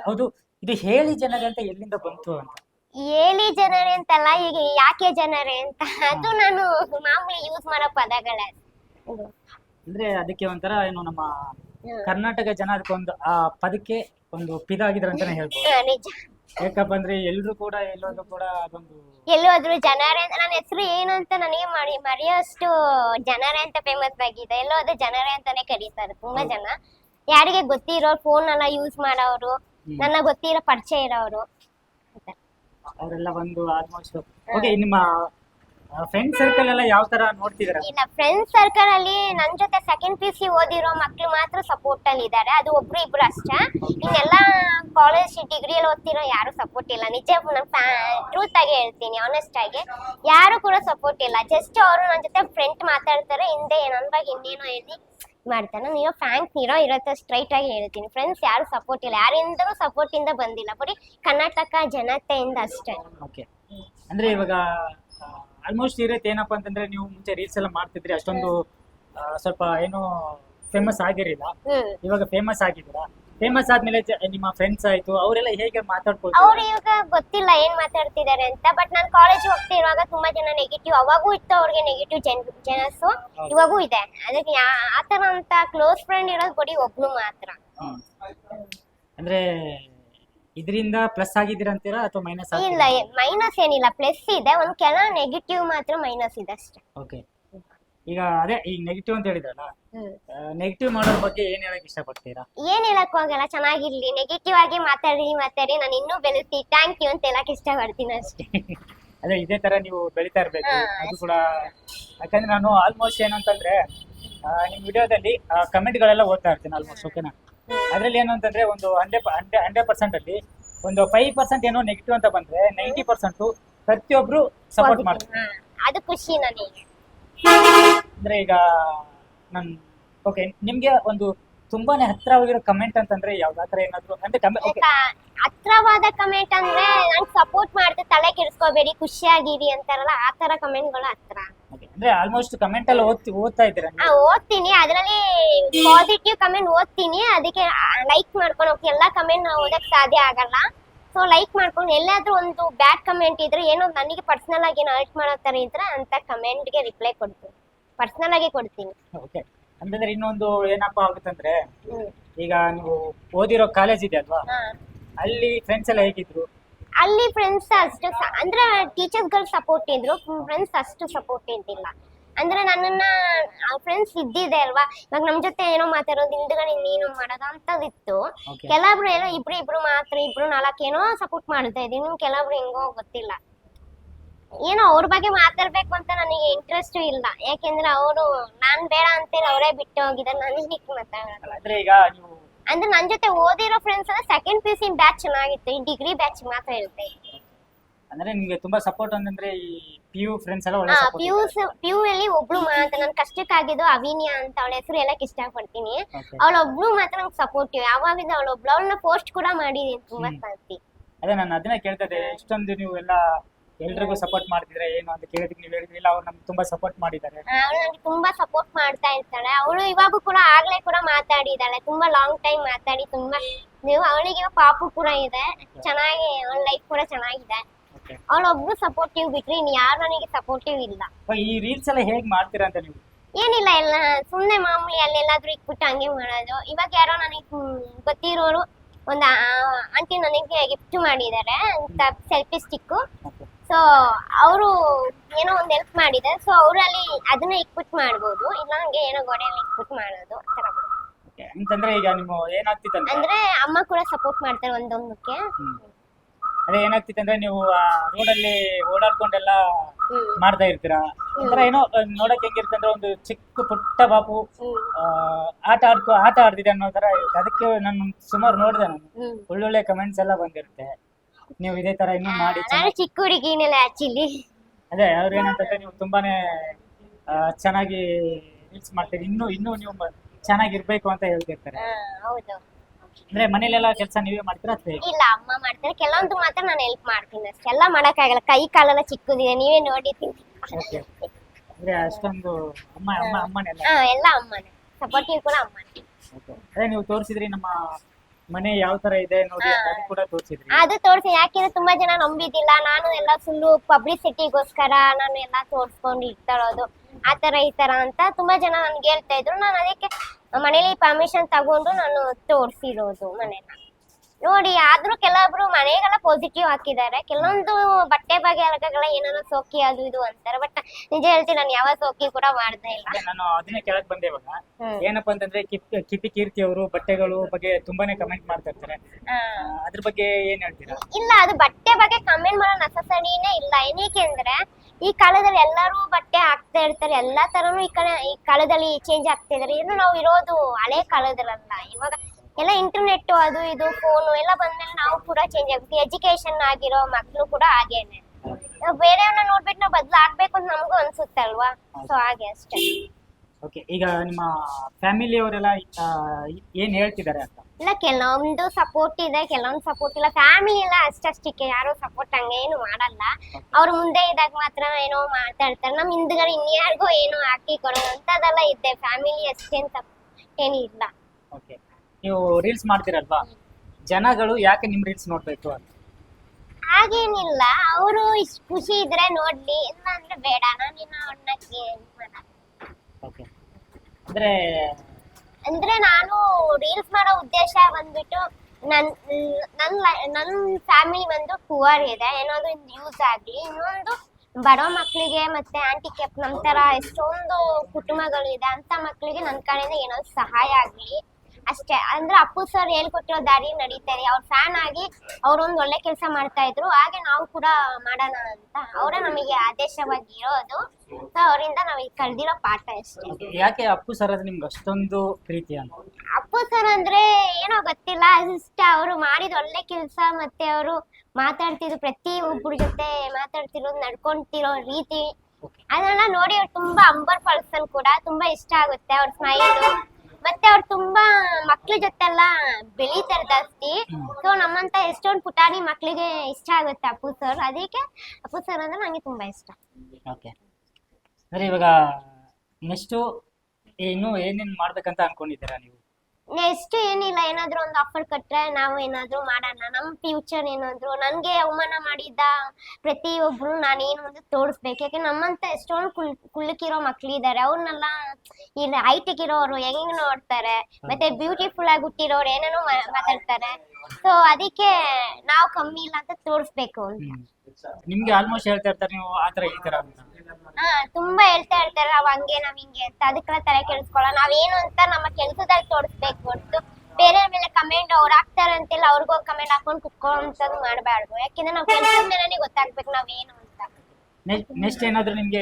ಹೌದು ಇದು ಹೇಳಿ ಜನರೇ ಅಂತ ಎಲ್ಲಿಂದ ಬಂತು ಅಂತ. ಹೇಳಿ ಜನರೇ ಅಂತಲ್ಲ ಈಗ ಯಾಕೆ ಜನರೇ ಅಂತ? ಅದು ನಾನು ಮಾಮೂಲಿ ಯೂಸ್ ಮಾಡೋ ಪದಗಳೇ. ಇದು. ಅಂದ್ರೆ ಅದಕ್ಕೆ ಒಂಥರ ಏನು ನಮ್ಮ ಕರ್ನಾಟಕ ಜನ ಅದಕ್ಕೊಂದು ಆ ಪದಕ್ಕೆ ಒಂದು ಪಿದಾಗಿದ್ರು ಅಂತಾನೆ ಹೇಳ್ಬೋದು. ಹಾ, ನಿಜ. ಯಾಕಪ್ಪ ಅಂದ್ರೆ ಎಲ್ರು ಕೂಡ ಎಲ್ಲೋದು ಕೂಡ ಅದೊಂದು ಎಲ್ಲೋದ್ರು ಜನರೇ ನನ್ನ ಹೆಸರು ಏನು ಅಂತ ನನಗೆ ಮಾಡಿ ಮರೆಯೋಷ್ಟು ಜನರೇ ಅಂತ ಫೇಮಸ್ ಆಗಿದೆ. ಎಲ್ಲೋದ್ರು ಜನರೇ ಅಂತಾನೆ ಕರೀತಾರೆ ತುಂಬಾ ಜನ. ಯಾರಿಗೆ ಗೊತ್ತಿರೋ ಫೋನ್ ಎಲ್ಲ ಯೂಸ್ ಮಾಡೋರು. ನನ್ನ ಗೊತ್ತಿರೋ ಪರಿಚಯ ಇರೋರು ಅವರೆಲ್ಲ ಒಂದು ಆಲ್ಮೋಸ್ಟ್ ಓಕೆ ನಿಮ್ಮ ಫ್ರೆಂಡ್ ಸರ್ಕಲ್ ಎಲ್ಲ ಯಾವ ತರ ನೋಡ್ತಿದಾರೆ ಇಲ್ಲ ಫ್ರೆಂಡ್ ಸರ್ಕಲ್ ಅಲ್ಲಿ ನನ್ ಜೊತೆ ಸೆಕೆಂಡ್ ಪಿ ಸಿ ಓದಿರೋ ಮಕ್ಳು ಮಾತ್ರ ಸಪೋರ್ಟ್ ಅಲ್ಲಿ ಇದ್ದಾರೆ. ಅದು ಒಬ್ರು ಇಬ್ರು ಅಷ್ಟೇ. ಇನ್ನೆಲ್ಲ ಕಾಲೇಜ್ ಡಿಗ್ರಿ ಅಲ್ಲಿ ಓದ್ತಿರೋ ಯಾರು ಸಪೋರ್ಟ್ ಇಲ್ಲ. ನಿಜ ಟ್ರೂತ್ ಆಗಿ ಹೇಳ್ತೀನಿ ಆನೆಸ್ಟ್ ಆಗಿ. ಯಾರು ಕೂಡ ಸಪೋರ್ಟ್ ಇಲ್ಲ. ಜಸ್ಟ್ ಅವರು ನನ್ನ ಜೊತೆ ಫ್ರೆಂಡ್ ಮಾತಾಡ್ತಾರೆ ಹಿಂದೆ ನನ್ನ ಬಗ್ಗೆ ಇನ್ನೇನೋ ಹೇಳಿ ಮಾಡ್ತಾನೆ ನೀವು ಫ್ಯಾಂಕ್ ಇರೋ ಇರತ್ತೆ ಸ್ಟ್ರೈಟ್ ಆಗಿ ಹೇಳ್ತೀನಿ. ಫ್ರೆಂಡ್ಸ್ ಯಾರು ಸಪೋರ್ಟ್ ಇಲ್ಲ. ಯಾರಿಂದನೂ ಸಪೋರ್ಟ್ ಇಂದ ಬಂದಿಲ್ಲ. ಬರೀ ಕರ್ನಾಟಕ ಜನತೆಯಿಂದ ಅಷ್ಟೇ. ಓಕೆ ಅಂದ್ರೆ ಇವಾಗ ಆಲ್ಮೋಸ್ಟ್ ಇರುತ್ತೆ. ಏನಪ್ಪಾ ಅಂತಂದ್ರೆ ನೀವು ಮುಂಚೆ ರೀಲ್ಸ್ ಎಲ್ಲ ಮಾಡ್ತಿದ್ರಿ ಅಷ್ಟೊಂದು ಆ, ಸ್ವಲ್ಪ ಏನು ಫೇಮಸ್ ಆಗಿರಲಿಲ್ಲ. ಹ್ಮ್. ಇವಾಗ ಫೇಮಸ್ ಆಗಿದ್ದೀರಾ? ಫೇಮಸ್ ಆದ್ಮೇಲೆ ಜ- ನಿಮ್ಮ ಫ್ರೆಂಡ್ಸ್ ಆಯ್ತು ಅವರೆಲ್ಲ ಹೇಗೆ ಅವ್ರು ಮಾತಾಡ್ಕೊಳ್ತಾರೆ ಇವಾಗ ಗೊತ್ತಿಲ್ಲ ಏನ್ ಮಾತಾಡ್ತಿದ್ದಾರೆ ಅಂತ ಬಟ್ ನಾನು ಕಾಲೇಜ್ ಹೋಗ್ತಿರುವಾಗ ತುಂಬಾ ಜನ ನೆಗೆಟಿವ್ ಅವಾಗೂ ಇತ್ತು ಅವ್ರಿಗೆ ನೆಗೆಟಿವ್ ಜನ್ ಜನಸು ಇವಾಗೂ ಇದೆ. ಅದಕ್ಕೆ ಯಾ- ಆತರ ಅಂತ ಕ್ಲೋಸ್ ಫ್ರೆಂಡ್ ಇರೋದು ಬರೀ ಒಬ್ನು ಮಾತ್ರ. ಅಂದ್ರೆ ಇದರಿಂದ ಪ್ಲಸ್ ಆಗಿದ್ದೀರಾ ಅಂತೀರಾ ಅಥವಾ ಮೈನಸ್ ಇಲ್ಲ ಮೈನಸ್ ಏನಿಲ್ಲ ಪ್ಲಸ್ ಇದೆ. ಒಂದ್ ಕೆಲ ನೆಗೆಟಿವ್ ಮಾತ್ರ ಮೈನಸ್ ಇದೆ ಅಷ್ಟೇ. ಓಕೆ ಈಗ ಅದೇ ಈಗ ನೆಗೆಟಿವ್ ಅಂತ ಹೇಳಿದ್ರಲ್ಲ ನೆಗೆಟಿವ್ ಮಾಡೋದ್ರ ಬಗ್ಗೆ ಏನ್ ಹೇಳಕ್ ಇಷ್ಟಪಡ್ತೀರಾ? ಏನ್ ಹೇಳಕ್ ಹೋಗಲ್ಲ ಚೆನ್ನಾಗಿರ್ಲಿ. ನೆಗೆಟಿವ್ ಆಗಿ ಮಾತಾಡಿ ಮಾತಾಡಿ ನಾನು ಇನ್ನೂ ಬೆಳಿತೀನಿ. ಥ್ಯಾಂಕ್ ಯು ಅಂತ ಹೇಳಕ್ ಇಷ್ಟಪಡ್ತೀನಿ ಅಷ್ಟೇ. [laughs] ಅದೇ ಇದೇ ತರ ನೀವು ಬೆಳಿತಾ ಇರ್ಬೇಕು. ಹಾ, ಅದು ಕೂಡ ಯಾಕಂದ್ರೆ ನಾನು ಆಲ್ಮೋಸ್ಟ್ ಏನಂತಂದ್ರೆ ಆ, ನಿಮ್ ವಿಡಿಯೋದಲ್ಲಿ ಕಮೆಂಟ್ಗಳೆಲ್ಲ ಓದ್ತಾ ಇರ್ತೀನಿ ಆಲ್ಮೋಸ್ಟ್ ಓಕೆನಾ ಅದ್ರಲ್ಲಿ ಏನು ಅಂತಂದ್ರೆ ಒಂದು ಹಂಡ್ರೆಡ್ ಹಂಡ್ರೆಡ್ ಪರ್ಸೆಂಟ್ ಅಲ್ಲಿ ಒಂದು ಫೈವ್ ಪರ್ಸೆಂಟ್ ಏನೋ ನೆಗೆಟಿವ್ ಅಂತ ಬಂದ್ರೆ ನೈಂಟಿ ಪರ್ಸೆಂಟ್ ಪ್ರತಿಯೊಬ್ರು ಸಪೋರ್ಟ್ ಮಾಡ್ತಾರೆ. ಅದು ಖುಷಿ ನನಗೆ. ಅಂದ್ರೆ ಈಗ ನನ್ ಓಕೆ ನಿಮ್ಗೆ ಒಂದು ತುಂಬಾನೇ ಹತ್ರವಾಗಿರೋ ಕಮೆಂಟ್ ಅಂತಂದ್ರೆ ಯಾವ್ದಾದ್ರೆ ಏನಾದ್ರು ಅಂದ್ರೆ ಕಮೆಂಟ್ ಹತ್ರವಾದ ಕಮೆಂಟ್ ಅಂದ್ರೆ ನಂಗೆ ಸಪೋರ್ಟ್ ಮಾಡ್ತಾ ತಲೆ ಕೆಡಿಸ್ಕೋಬೇಡಿ ಖುಷಿಯಾಗಿರಿ ಅಂತಾರಲ್ಲ ಆ ತರ ಕಮೆಂಟ್ಗಳು ಹತ್ರ. ಅಂದ್ರೆ ಆಲ್ಮೋಸ್ಟ್ ಕಮೆಂಟ್ ಅಲ್ಲಿ ಓದ್ತಿ ಓದ್ತಾ ಇದ್ದೀರಾ ಹಾ ಓದ್ತೀನಿ. ಅದರಲ್ಲಿ ಪಾಸಿಟಿವ್ ಕಮೆಂಟ್ ಓದ್ತೀನಿ. ಅದಕ್ಕೆ ಲೈಕ್ ಮಾಡ್ಕೊಂಡು ಹೋಗ್ತೀನಿ. ಎಲ್ಲಾ ಕಮೆಂಟ್ ಓದಕ್ ಸಾಧ್ಯ ಆಗಲ್ಲ. ಸೊ ಲೈಕ್ ಮಾಡ್ಕೊಂಡು ಎಲ್ಲಾದ್ರೂ ಒಂದು ಬ್ಯಾಡ್ ಕಮೆಂಟ್ ಇದ್ರೆ ಏನೋ ನನಗೆ ಪರ್ಸನಲ್ ಆಗಿ ಏನೋ ಹರ್ಟ್ ಮಾಡೋ ತರ ಇದ್ರೆ ಅಂತ ಕಮೆಂಟ್ಗೆ ರಿಪ್ಲೈ ಕೊಡ್ತೀನಿ. ಪರ್ಸನಲ್ ಆಗಿ ಕೊಡ್ತೀನಿ. ಓಕೆ ಅಂತಂದ್ರೆ ಇನ್ನೊಂದು ಏನಪ್ಪ ಆಗುತ್ತಂದ್ರೆ. ಈಗ ನೀವು ಓದಿರೋ ಕಾಲೇಜ್ ಇದೆ ಅಲ್ವಾ? ಅಲ್ಲಿ ಫ್ರೆಂಡ್ಸ್ ಎಲ್ಲ ಹೇಗಿದ್ರು? ಅಲ್ಲಿ ಫ್ರೆಂಡ್ಸ್ ಅಷ್ಟು ಸ- ಅಂದ್ರೆ ಟೀಚರ್ಸ್ಗಳು ಸಪೋರ್ಟ್ ಇದ್ರು ಫ್ರೆಂಡ್ಸ್ ಅಷ್ಟು ಸಪೋರ್ಟ್ ಇದ್ದಿಲ್ಲ ಅಂದ್ರೆ ನನ್ನನ್ನ ಫ್ರೆಂಡ್ಸ್ ಇದ್ದಿದೆ ಅಲ್ವಾ? ಇವಾಗ ನಮ್ ಜೊತೆ ಏನೋ ಮಾತಾಡೋದು ಹಿಂದ್ಗಡೆ ನೀನು ಮಾಡೋದು ಅಂತದಿತ್ತು. ಓಕೆ ಕೆಲವ್ರು ಏನೋ ಇಬ್ರು ಇಬ್ರು ಮಾತ್ರ ಇಬ್ರು ನಾಲ್ಕೇನೋ ಸಪೋರ್ಟ್ ಮಾಡ್ತಾ ಇದೀನಿ ಕೆಲವೊಬ್ರು ಕೆಲವ್ರು ಹೆಂಗೋ ಗೊತ್ತಿಲ್ಲ. ಏನೋ ಅವ್ರ ಬಗ್ಗೆ ಮಾತಾಡ್ಬೇಕು ಅಂತ ನನಗೆ ಇಂಟ್ರೆಸ್ಟ್ ಇಲ್ಲ. ಯಾಕೆಂದ್ರೆ ಅವರು ನಾನ್ ಬೇಡ ಅಂತೇಳಿ ಅವರೇ ಬಿಟ್ಟು ಹೋಗಿದ್ದಾರೆ. ನನಗೆ ಮಾತಾಡೋದು ಅಂದ್ರೆ ಈಗ ನೀವು ಅಂದ್ರೆ ನನ್ ಜೊತೆ ಓದಿರೋ ಫ್ರೆಂಡ್ಸ್ ಅಂದ್ರೆ ಸೆಕೆಂಡ್ ಪಿ ಸಿ ಬ್ಯಾಚ್ ಚೆನ್ನಾಗಿತ್ತು. ಈ ಡಿಗ್ರಿ ಬ್ಯಾಚ್ ಮಾತ್ರ ಇರುತ್ತೆ. ಅಂದ್ರೆ ನಿಮ್ಗೆ ತುಂಬಾ ಸಪೋರ್ಟ್ ಅಂತಂದ್ರೆ ಈ ಪಿ ಯು ಫ್ರೆಂಡ್ಸ್ ಎಲ್ಲ ಒಳ್ಳೆ ಪಿ ಯು ಪಿ ಯು ಅಲ್ಲಿ ಒಬ್ಳು ಮಾತ್ರ. ನನ್ ಕಷ್ಟಕ್ಕಾಗಿದ್ದು ಅವಿನಿಯಾ ಅಂತ ಅವಳ ಹೆಸರು ಹೇಳಕ್ ಇಷ್ಟಪಡ್ತೀನಿ. ಅವಳ ಒಬ್ಳು ಮಾತ್ರ ನಂಗೆ ಸಪೋರ್ಟಿವ್ ಯಾವಾಗಿಂದ ಅವಳೊಬ್ಳು ಅವಳನ್ನ ಪೋಸ್ಟ್ ಕೂಡ ಮಾಡಿದೀನಿ ತುಂಬಾ ಹ್ಮ್. ಸರ್ತಿ ಅದೇ ನಾನು ಅದನ್ನ ಕೇಳ್ತದೆ ಇಷ್ಟೊಂದು ನೀವು ಎಲ್ಲ ಎಲ್ರಿಗೂ ಸಪೋರ್ಟ್ ಮಾಡ್ತಿದ್ರೆ ಏನು ಅಂತ ಕೇಳಿದಕ್ಕೆ ನೀವು ಹೇಳಿದ್ರಿ ಇಲ್ಲ ಅವ್ರು ನಮ್ಗೆ ತುಂಬಾ ಸಪೋರ್ಟ್ ಮಾಡಿದ್ದಾರೆ. ಅವಳು ನನಗೆ ತುಂಬಾ ಸಪೋರ್ಟ್ ಮಾಡ್ತಾ ಇರ್ತಾಳೆ ಅವಳು ಇವಾಗೂ ಕೂಡ ಆಗ್ಲೇ ಕೂಡ ಮಾತಾಡಿದಾಳೆ ತುಂಬಾ ಲಾಂಗ್ ಟೈಮ್ ಮಾತಾಡಿ ತುಂಬಾ ನೀವು ಅವಳಿಗೆ ಪಾಪು ಕೂಡ ಇದೆ ಚೆನ್ನಾಗಿ ಅವಳ ಲೈಫ್ ಕೂಡ ಚೆನ್ನಾಗಿದೆ. ಓಕೆ ಅವಳೊಬ್ರು ಸಪೋರ್ಟಿವ್ ಬಿಟ್ರಿ ಇನ್ ಯಾರು ನನಗೆ ಸಪೋರ್ಟಿವ್ ಇಲ್ಲ. ಈ ರೀಲ್ಸ್ ಎಲ್ಲ ಹೇಗ್ ಮಾಡ್ತೀರಾ ಅಂತ ನೀವು? ಏನಿಲ್ಲ ಎಲ್ಲ ಸುಮ್ನೆ ಮಾಮೂಲಿ ಅಲ್ಲೆಲ್ಲಾದ್ರೂ ಇಟ್ಬಿಟ್ಟು ಹಂಗೆ ಮಾಡೋದು. ಇವಾಗ ಯಾರೋ ನನಗೆ ಗೊತ್ತಿರೋರು ಒಂದು ಆಂಟಿ ನನಗೆ ಗಿಫ್ಟ್ ಮಾಡಿದ್ದಾರೆ ಅಂತ ಸೆಲ್ಫಿ ಸ್ಟಿಕ್ಕು ಸೊ ಅವರು ಏನೋ ಒಂದು ಹೆಲ್ಪ್ ಮಾಡಿದೆ. ಸೊ ಅವರಲ್ಲಿ ಅದನ್ನ ಇಕ್ಬಿಟ್ ಮಾಡ್ಬೋದು. ಇಲ್ಲ ಹಂಗೆ ಏನೋ ಗೋಡೆಯಲ್ಲಿ ಇಕ್ಬಿಟ್ ಮಾಡೋದು ಆ ಥರ ಮಾಡ್ಬೋದು. ಓಕೆ ಅಂತಂದ್ರೆ ಈಗ ನೀವು ಏನಾಗ್ತಿತ್ತಂದ್ರೆ? ಅಂದ್ರೆ ಅಮ್ಮ ಕೂಡ ಸಪೋರ್ಟ್ ಮಾಡ್ತಾರೆ ಒಂದೊಂದಕ್ಕೆ. ಹ್ಮ್. ಅದೇ ಏನಾಗ್ತಿತ್ತಂದ್ರೆ ನೀವು ರೋಡಲ್ಲಿ ಓಡಾಡ್ಕೊಂಡೆಲ್ಲ ಹ್ಮ್. ಮಾಡ್ತಾ ಇರ್ತೀರಾ? ಒಂಥರ ಏನೋ ಆ, ನೋಡಕ್ ಹೆಂಗಿರ್ತಂದ್ರೆ ಒಂದು ಚಿಕ್ಕ ಪುಟ್ಟ ಬಾಪು ಹ್ಮ್. ಆ, ಆಟ ಆಡ್ಕೊ ಆಟ ಆಡ್ತಿದೆ ಅನ್ನೋ ತರ ಅದಕ್ಕೆ ನಾನು ಸುಮಾರು ನೋಡಿದೆ ನಾನು. ಹ್ಮ್. ಒಳ್ಳೊಳ್ಳೆ ಕಮೆಂಟ್ಸ್ ಎಲ್ಲ ಬಂದಿರುತ್ತೆ. ನೀವು ಇದೇ ತರ ಇನ್ನೂ ಮಾಡಿ ನಾನು ಚೆನ್ನಾಗಿ ಚಿಕ್ಕ ಹುಡುಗಿ ಆಕ್ಚುಲಿ ಅದೇ ಅವ್ರು ಏನಂತಂದ್ರೆ ನೀವು ತುಂಬಾನೇ ಆ, ಚೆನ್ನಾಗಿ ರೀಲ್ಸ್ ಮಾಡ್ತೀರಿ. ಇನ್ನೂ ಇನ್ನೂ ನೀವು ಚೆನ್ನಾಗಿ ಚೆನ್ನಾಗಿರ್ಬೇಕು ಅಂತ ಹೇಳ್ತಿರ್ತಾರೆ. ಹೌದು. ಅಂದ್ರೆ ಮನೇಲೆಲ್ಲ ಕೆಲಸ ನೀವೇ ಮಾಡ್ತೀರಾ ಅಥವಾ ಹೇಗೆ? ಇಲ್ಲ ಅಮ್ಮ ಮಾಡ್ತಾರೆ. ಕೆಲವೊಂದು ಮಾತ್ರ ನಾನು ಹೆಲ್ಪ್ ಮಾಡ್ತೀನಿ. ಅಷ್ಟೇ ಎಲ್ಲ ಮಾಡಕ್ಕಾಗಲ್ಲ. ಕೈ ಕಾಲೆಲ್ಲ ಚಿಕ್ಕದಿದೆ ನೀವೇ ನೋಡಿದ್ದೀನಿ ಓಕೆ ಅಂದ್ರೆ ಅಷ್ಟೊಂದು ಅಮ್ಮ ಅಮ್ಮ ಅಮ್ಮನೆಲ್ಲ. ಹಾ ಎಲ್ಲ ಅಮ್ಮನೇ. ಸಪೋರ್ಟಿವ್ ಕೂಡ ಅಮ್ಮನೇ. Okay. ಅದೇ ನೀವು ತೋರಿಸಿದ್ರಿ ನಮ್ಮ ಮನೆ ಯಾವ ತರ ಇದೆ ನೋಡಿ ಅದು ಕೂಡ ತೋರಿಸಿದ್ರಿ. ಅದು ತೋರಿಸಿ ಯಾಕೆಂದ್ರೆ ತುಂಬಾ ಜನ ನಂಬಿದಿಲ್ಲ ನಾನು ಎಲ್ಲ ಫುಲ್ಲು ಪಬ್ಲಿಸಿಟಿಗೋಸ್ಕರ ನಾನು ಎಲ್ಲ ತೋರಿಸ್ಕೊಂಡು ಇರ್ತಾಳೋದು ಆ ತರ ಈ ತರ ಅಂತ ತುಂಬಾ ಜನ ನನ್ಗೆ ಹೇಳ್ತಾ ಇದ್ರು. ನಾನು ಅದಕ್ಕೆ ಮನೇಲಿ ಪರ್ಮಿಷನ್ ತಗೊಂಡು ನಾನು ತೋರಿಸಿರೋದು ಮನೇನ. ನೋಡಿ ಆದ್ರೂ ಕೆಲವೊಬ್ರು ಮನೆಗೆಲ್ಲ ಪಾಸಿಟಿವ್ ಹಾಕಿದ್ದಾರೆ. ಕೆಲವೊಂದು ಬಟ್ಟೆ ಬಗ್ಗೆ ಅಲಗಗಳ ಏನಾರ ಸೋಕಿ ಅದು ಇದು ಅಂತಾರೆ. ಬಟ್ ನಿಜ ಹೇಳ್ತೀನಿ ನಾನು ಯಾವ ಸೋಕಿ ಕೂಡ ಮಾಡ್ತಾ ಇಲ್ಲ. ಅದೇ ನಾನು ಅದನ್ನೇ ಕೇಳಕ್ ಬಂದೆ ಇವಾಗ. ಏನಪ್ಪಾ ಅಂತಂದ್ರೆ ಕಿಪ್ ಕಿಪಿ ಕೀರ್ತಿ ಅವರು ಬಟ್ಟೆಗಳು ಬಗ್ಗೆ ತುಂಬಾನೇ ಕಮೆಂಟ್ ಮಾಡ್ತಾ ಇರ್ತಾರೆ. ಆ, ಅದ್ರ ಬಗ್ಗೆ ಏನ್ ಹೇಳ್ತೀರಾ? ಇಲ್ಲ ಅದು ಬಟ್ಟೆ ಬಗ್ಗೆ ಕಮೆಂಟ್ ಮಾಡೋ ನೆಸಸರಿನೇ ಇಲ್ಲ. ಏನಕ್ಕೆ ಅಂದ್ರೆ ಈ ಕಾಲದಲ್ಲಿ ಎಲ್ಲರೂ ಬಟ್ಟೆ ಹಾಕ್ತಾ ಇರ್ತಾರೆ. ಎಲ್ಲಾ ತರನು ಈ ಕಡೆ ಈ ಕಾಲದಲ್ಲಿ ಚೇಂಜ್ ಆಗ್ತಾ ಇದಾರೆ ಇನ್ನು ನಾವು ಇರೋದು ಹಳೆ ಕಾಲದಲ್ಲ. ಇವಾಗ ಎಲ್ಲ ಇಂಟರ್ನೆಟ್ ಅದು ಇದು ಫೋನು ಎಲ್ಲ ಬಂದ್ಮೇಲೆ ನಾವು ಕೂಡ ಚೇಂಜ್ ಆಗ್ತೀವಿ ಎಜುಕೇಶನ್ ಆಗಿರೋ ಮಕ್ಕಳು ಕೂಡ ಹಾಗೇನೆ. ನಾವು ಬೇರೆಯವ್ರನ್ನ ನೋಡ್ಬಿಟ್ಟು ನಾವು ಬದಲಾಗ್ಬೇಕು ಅಂತ ನಮಗೂ ಅನ್ಸುತ್ತಲ್ವಾ ಸೊ ಹಾಗೆ ಅಷ್ಟೇ. ಓಕೆ ಈಗ ನಿಮ್ಮ ಏನ್ ಹೇಳ್ತಿದ್ದಾರೆ ಅಂತ? ಇಲ್ಲ ಕೆಲವೊಂದು ಸಪೋರ್ಟ್ ಇದೆ ಕೆಲವೊಂದು ಸಪೋರ್ಟ್ ಇಲ್ಲ. ಫ್ಯಾಮಿಲಿ ಎಲ್ಲ ಅಷ್ಟಷ್ಟಕ್ಕೆ ಯಾರು ಸಪೋರ್ಟ್ ಹಂಗೆ ಏನು ಮಾಡಲ್ಲ. ಅವ್ರ ಮುಂದೆ ಇದ್ದಾಗ ಮಾತ್ರ ಏನೋ ಮಾತಾಡ್ತಾರೆ ನಮ್ ಹಿಂದ್ಗಡೆ ಇನ್ಯಾರಿಗೂ ಏನೋ ಹಾಕಿ ಕೊಡೋದು ಅಂತದೆಲ್ಲ ಇದೆ. ಫ್ಯಾಮಿಲಿ ಅಷ್ಟೇನ್ ತಪ್ಪು ಏನು ಇಲ್ಲ ಓಕೆ ನೀವು ರೀಲ್ಸ್ ಮಾಡ್ತೀರಲ್ವಾ? ಜನಗಳು ಯಾಕೆ ನಿಮ್ ರೀಲ್ಸ್ ನೋಡ್ಬೇಕು ಅಂತ? ಹಾಗೇನಿಲ್ಲ ಅವರು ಇಷ್ಟು ಖುಷಿ ಇದ್ರೆ ನೋಡ್ಲಿ ಇಲ್ಲಾಂದ್ರೆ ಬೇಡ ನಾನು ಇನ್ನ ಅವ್ರನ್ನ ಓಕೆ ಅಂದ್ರೆ ಅಂದ್ರೆ ನಾನು ರೀಲ್ಸ್ ಮಾಡೋ ಉದ್ದೇಶ ಬಂದ್ಬಿಟ್ಟು ನನ್ ನನ್ ನನ್ ಫ್ಯಾಮಿಲಿ ಬಂದು ಪುವರ್ ಇದೆ ಏನಾದ್ರು ಯೂಸ್ ಆಗ್ಲಿ ಇನ್ನೊಂದು ಬಡ ಮಕ್ಕಳಿಗೆ ಮತ್ತೆ ಆಂಟಿ ಕೆಪ್ ನಮ್ ತರ ಎಷ್ಟೊಂದು ಕುಟುಂಬಗಳು ಇದೆ ಅಂತ ಮಕ್ಕಳಿಗೆ ನನ್ ಕಡೆಯಿಂದ ಏನಾದ್ರು ಸಹಾಯ ಆಗ್ಲಿ. ಅಷ್ಟೇ. ಅಂದ್ರೆ ಅಪ್ಪು ಸರ್ ಹೇಳ್ಕೊಟ್ಟಿರೋ ದಾರಿ ನಡೀತಾರೆ ಅವ್ರ ಫ್ಯಾನ್ ಆಗಿ ಅವ್ರೊಂದ್ ಒಳ್ಳೆ ಕೆಲಸ ಮಾಡ್ತಾ ಇದ್ರು. ಹಾಗೆ ನಾವು ಕೂಡ ಮಾಡೋಣ ಅಂತ. ಅವರೇ ನಮಗೆ ಆದೇಶವಾಗಿ ಇರೋದು. ಸೊ ಅವರಿಂದ ನಾವು ಕಲ್ದಿರೋ ಪಾಠ ಅಷ್ಟೇ. ಯಾಕೆ ಅಪ್ಪು ಸರ್ ಅದು ನಿಮ್ಗೆ ಅಷ್ಟೊಂದು ಪ್ರೀತಿ ಅಂತ? ಅಪ್ಪು ಸರ್ ಅಂದ್ರೆ ಏನೋ ಗೊತ್ತಿಲ್ಲ. ಇಷ್ಟ ಅವರು ಮಾಡಿದ ಒಳ್ಳೆ ಕೆಲಸ ಮತ್ತೆ ಅವರು ಮಾತಾಡ್ತಿದ್ರು. ಪ್ರತಿ ಒಬ್ಬರ ಜೊತೆ ಮಾತಾಡ್ತಿರೋದು ನಡ್ಕೊಂತಿರೋ ರೀತಿ. ಅದನ್ನ ನೋಡಿ ಅವ್ರು ತುಂಬಾ ಅಂಬರ್ ಪರ್ಸನ್ ಕೂಡ ತುಂಬಾ ಇಷ್ಟ ಆಗುತ್ತೆ. ಅವ್ರ ಸ್ಮೈಲ್ ಮತ್ತೆ ಅವ್ರು ತುಂಬಾ ಮಕ್ಳ ಜೊತೆ ಎಲ್ಲ ಬೆಳೀತಾರೆ ಜಾಸ್ತಿ. ಸೊ ನಮ್ಮಂತ ಎಷ್ಟೊಂದು ಪುಟಾಣಿ ಮಕ್ಳಿಗೆ ಇಷ್ಟ ಆಗುತ್ತೆ ಅಪ್ಪು ಸರ್ ಅದಕ್ಕೆ ಅಪ್ಪು ಸರ್ ಅಂದ್ರೆ ನಂಗೆ ತುಂಬಾ ಇಷ್ಟ. ಓಕೆ ಇವಾಗ ನೆಕ್ಸ್ಟು ಇನ್ನು ಏನೇನ್ ಮಾಡ್ಬೇಕಂತ ಅನ್ಕೊಂಡಿದ್ದೀರಾ ನೀವು? ನೆಕ್ಸ್ಟ್ ಏನಿಲ್ಲ, ಏನಾದ್ರು ಒಂದು ಆಫರ್ ಕೊಟ್ರೆ ನಾವು ಏನಾದ್ರು ಮಾಡೋಣ. ನಮ್ಮ ಫ್ಯೂಚರ್ ಏನಾದ್ರು, ನನ್ಗೆ ಅವಮಾನ ಮಾಡಿದ್ದ ಪ್ರತಿಯೊಬ್ರು ನಾನೇನು ಒಂದು ತೋರಿಸ್ಬೇಕು. ಯಾಕೆ ನಮ್ಮಂತ ಎಷ್ಟೊಂದು ಕುಲ್ ಕುಳ್ಳಕ್ಕಿರೋ ಮಕ್ಳಿದ್ದಾರೆ ಅವ್ರನ್ನೆಲ್ಲ ಇಲ್ಲಿ ಹೈಟೆಕ್ ಇರೋರು ಹೆಂಗ್ ನೋಡ್ತಾರೆ? ಮತ್ತೆ ಬ್ಯೂಟಿಫುಲ್ ಆಗಿ ಹುಟ್ಟಿರೋರು, ಏನೇನೋ ಮಾತಾಡ್ತಾರೆ. ಸೊ ಅದಕ್ಕೆ ನಾವು ಕಮ್ಮಿ ಇಲ್ಲ ಅಂತ ತೋರಿಸ್ಬೇಕು ಅಂತ. ನಿಮ್ಗೆ ಆಲ್ಮೋಸ್ಟ್ ಹೇಳ್ತಾ ಇರ್ತಾರೆ ನೀವು ಆ ಥರ ಈ ಥರ ಅಂತ. ಹಾ, ತುಂಬಾ ಹೇಳ್ತಾ ಇರ್ತಾರೆ, ನಾವ್ ಹಂಗೆ, ನಾವ್ ಹಿಂಗೆ ಅಂತ. ಅದಕ್ಕೆಲ್ಲ ತಲೆ ಕೆಡಿಸ್ಕೊಳ್ಳೋ ನಾವೇನು ಅಂತ ನಮ್ಮ ಕೆಲ್ಸದಲ್ಲಿ ತೋರಿಸ್ಬೇಕು ಹೊರ್ತು. ಬೇರೆ ಮೇಲೆ ಕಮೆಂಟ್ ಅವ್ರು ಹಾಕ್ತಾರೆ ಅಂತೆಲ್ಲ ಅವ್ರಿಗೂ ಕಮೆಂಟ್ ಹಾಕೊಂಡು ಕುತ್ಕೊಳ್ಳೋದು ಮಾಡಬಾರ್ದು. ಯಾಕೆಂದ್ರೆ ನಾವು ಕೆಲ್ಸದ ಮೇಲೆ ಗೊತ್ತಾಗ್ಬೇಕು ನಾವೇನು ಅಂತ. ನೆಕ್ಸ್ಟ್ ಏನಾದರೂ ನಿಮಗೆ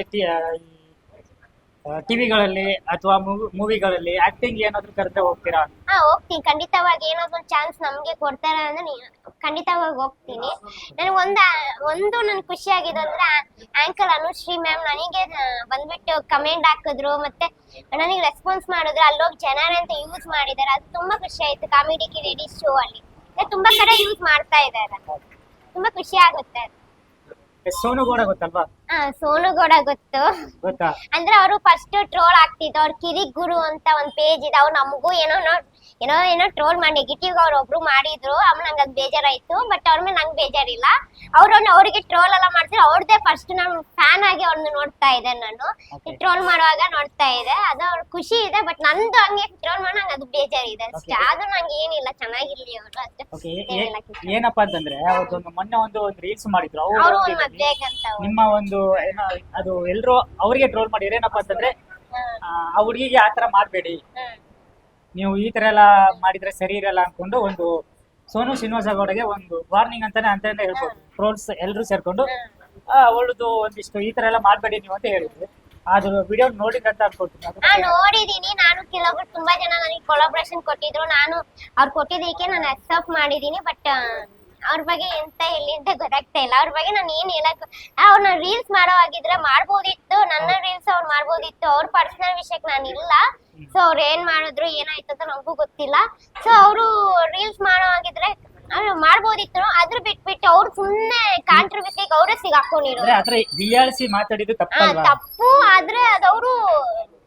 ಟಿವಿಗಳಲ್ಲಿ ಅಥವಾ ಮೂವಿಗಳಲ್ಲಿ ಆಕ್ಟಿಂಗ್ ಏನಾದರೂ ಕರೆದ್ರೆ ಹೋಗ್ತೀರಾ? ಹಾ ಹೋಗ್ತೀನಿ. ಖಂಡಿತವಾಗಿ ಏನಾದ್ರೂ ಒಂದು ಚಾನ್ಸ್ ನಮ್ಗೆ ಕೊಡ್ತಾರೆ ಅಂದ್ರೆ ನೀ- ಖಂಡಿತವಾಗಿ ಹೋಗ್ತೀನಿ. ನನಗೆ ಒಂದು ಒಂದು ನನ್ ಖುಷಿ ಆಗಿದೆ ಅಂದ್ರೆ ಆಂಕಲ್ ಅನುಶ್ರೀ ಮ್ಯಾಮ್ ನನಗೆ ಆ, ಬಂದ್ಬಿಟ್ಟು ಕಮೆಂಟ್ ಹಾಕಿದ್ರು. ಮತ್ತೆ ನನಗೆ ರೆಸ್ಪಾನ್ಸ್ ಮಾಡಿದ್ರು. ಅಲ್ಲೋಗಿ ಜನರೇ ಅಂತ ಯೂಸ್ ಮಾಡಿದ್ದಾರೆ ಅದು ತುಂಬಾ ಖುಷಿ ಆಯ್ತು. ಕಾಮಿಡಿ ಕಿಡಿಡಿ ಶೋ ಅಲ್ಲಿ. ಮತ್ತೆ ತುಂಬಾ ಕಡೆ ಯೂಸ್ ಮಾಡ್ತಾ ಇದ್ದಾರೆ ತುಂಬಾ ಖುಷಿ ಆಗುತ್ತೆ. ಸೋನು ಗೌಡ ಗೊತ್ತಲ್ವಾ? ಸೋನು ಗೌಡ ಗೊತ್ತು. ಗೊತ್ತಾ? ಅಂದ್ರೆ ಅವರು ಫಸ್ಟ್ ಟ್ರೋಲ್ ಆಗ್ತಿದ್ರು ಅವ್ರ ಕಿರಿ ಗುರು ಅಂತ ಒಂದ್ ಪೇಜ್ ಇದೆ. ಅವ್ರು ನಮಗೂ ಏನೋ ನೋ- ಏನೋ ಏನೋ ಟ್ರೋಲ್ ಮಾಡಿ ನೆಗೆಟಿವ್ ಅವ್ರ ಒಬ್ರು ಮಾಡಿದ್ರು. ಆಮೇಲೆ ನಂಗೆ ಅದ್ ಬೇಜಾರಾಯ್ತು ಬಟ್ ಅವ್ರ ಮೇಲೆ ನಂಗೆ ಬೇಜಾರಿಲ್ಲ. ಅವ್ರನ್ನ ಅವ್ರಿಗೆ ಟ್ರೋಲ್ ಎಲ್ಲ ಮಾಡ್ತಾರೆ ಅವ್ರದ್ದೇ ಫಸ್ಟ್ ನಾನು ಫ್ಯಾನ್ ಆಗಿ ಅವ್ರನ್ನ ನೋಡ್ತಾ ಇದ್ದೆ ನಾನು. Okay. ಟ್ರೋಲ್ ಮಾಡುವಾಗ ನೋಡ್ತಾ ಇದೆ ಅದು ಅವ್ರ ಖುಷಿ ಇದೆ ಬಟ್ ನಂದು ಹಂಗೆ ಟ್ರೋಲ್ ಮಾಡೋ ನಂಗೆ ಅದು ಬೇಜಾರಿದೆ. ಅಷ್ಟೇ. ಆದ್ರೂ ನಂಗೆ ಏನಿಲ್ಲ ಚೆನ್ನಾಗಿರ್ಲಿ ಅವರು ಅಷ್ಟೇ ಓಕೆ ಏನಿಲ್ಲ ಏನಪ್ಪಾ ಅಂತಂದ್ರೆ ಅವತ್ತೊಂದು ಮೊನ್ನೆ ಒಂದು ಒಂದು ರೀಲ್ಸ್ ಮಾಡಿದ್ರು. ಅವ್ರು ಅವರು ಒಂದ್ ಮದ್ವೆಗಂತ ಅವ್ರು. ನಿಮ್ಮ ಒಂದು ಏನೋ ಅದು ಎಲ್ರು ಅವ್ರಿಗೆ ಟ್ರೋಲ್ ಮಾಡಿದ್ರೆ ಏನಪ್ಪಾ ಅಂತಂದ್ರೆ ಆ, ಆ ಹುಡುಗಿಗೆ ಆ ತರ ಮಾಡಬೇಡಿ. ನೀವು ಈ ತರ ಎಲ್ಲ ಮಾಡಿದ್ರೆ ಸರಿ ಇರಲ್ಲ ಅನ್ಕೊಂಡು ಒಂದು ಸೋನು ಶ್ರೀನಿವಾಸ ಗೌಡಗೆ ಒಂದು ವಾರ್ನಿಂಗ್ ಅಂತಾನೆ ಅಂತ ಹೇಳ್ಬೋದು. ಟ್ರೋಲ್ಸ್ ಎಲ್ಲರೂ ಸೇರ್ಕೊಂಡು ಅವಳದು ಒಂದಿಷ್ಟು ಈ ತರ ಎಲ್ಲ ಮಾಡಬೇಡಿ ನೀವು ಅಂತ ಹೇಳಿದ್ರು. ಅದು ವಿಡಿಯೋ ನೋಡಿದ್ರಂತ ಅನ್ಕೊಳ್ತೀನಿ. ಹಾ ನೋಡಿದೀನಿ. ನಾನು ಕೆಲವೊಬ್ರು ತುಂಬಾ ಜನ ನನಗೆ ಕೊಲಾಬ್ರೇಷನ್ ಕೊಟ್ಟಿದ್ರು. ನಾನು ಅವ್ರು ಕೊಟ್ಟಿದ್ದಕ್ಕೆ ನಾನು ಅಕ್ಸೆಪ್ಟ್ ಮಾಡಿದೀನಿ ಬಟ್ ಅವ್ರ ಬಗ್ಗೆ ಎಂತ ಹೇಳಿ ಅಂತ ಗೊತ್ತಾಗ್ತಾ ಇಲ್ಲ. ಅವ್ರ ಬಗ್ಗೆ ನಾನು ಏನ್ ಹೇಳಕ್ ಅವ್ರನ್ನ ರೀಲ್ಸ್ ಮಾಡೋ ಆಗಿದ್ರೆ ಮಾಡ್ಬೋದಿತ್ತು. ನನ್ನ ರೀಲ್ಸ್ ಅವ್ರು ಮಾಡ್ಬೋದಿತ್ತು. ಅವ್ರ ಪರ್ಸನಲ್ ವಿಷಯಕ್ಕೆ ನಾನು ಇಲ್ಲ. ಸೊ ಅವ್ರು ಏನ್ ಮಾಡಿದ್ರು ಏನಾಯ್ತು ಅಂತ ನಮಗೂ ಗೊತ್ತಿಲ್ಲ. ಸೊ ಅವರು ರೀಲ್ಸ್ ಮಾಡೋ ಆಗಿದ್ರೆ ಮಾಡ್ಬೋದಿತ್ತು ಅದ್ರ ಬಿಟ್ಬಿಟ್ಟು ಅವ್ರು ಸುಮ್ನೆ ಕಾಂಟ್ರಿಬ್ಯೂಟಿಗೆ ಅವರೇ ಸಿಗಾಕೊಂಡಿರೋ ಅಂದ್ರೆ ಆತರ ಹೀಯಾಳಿಸಿ ಮಾತಾಡಿದ್ದು ತಪ್ಪಲ್ವಾ? ತಪ್ಪು ಆದ್ರೆ ಅದವರು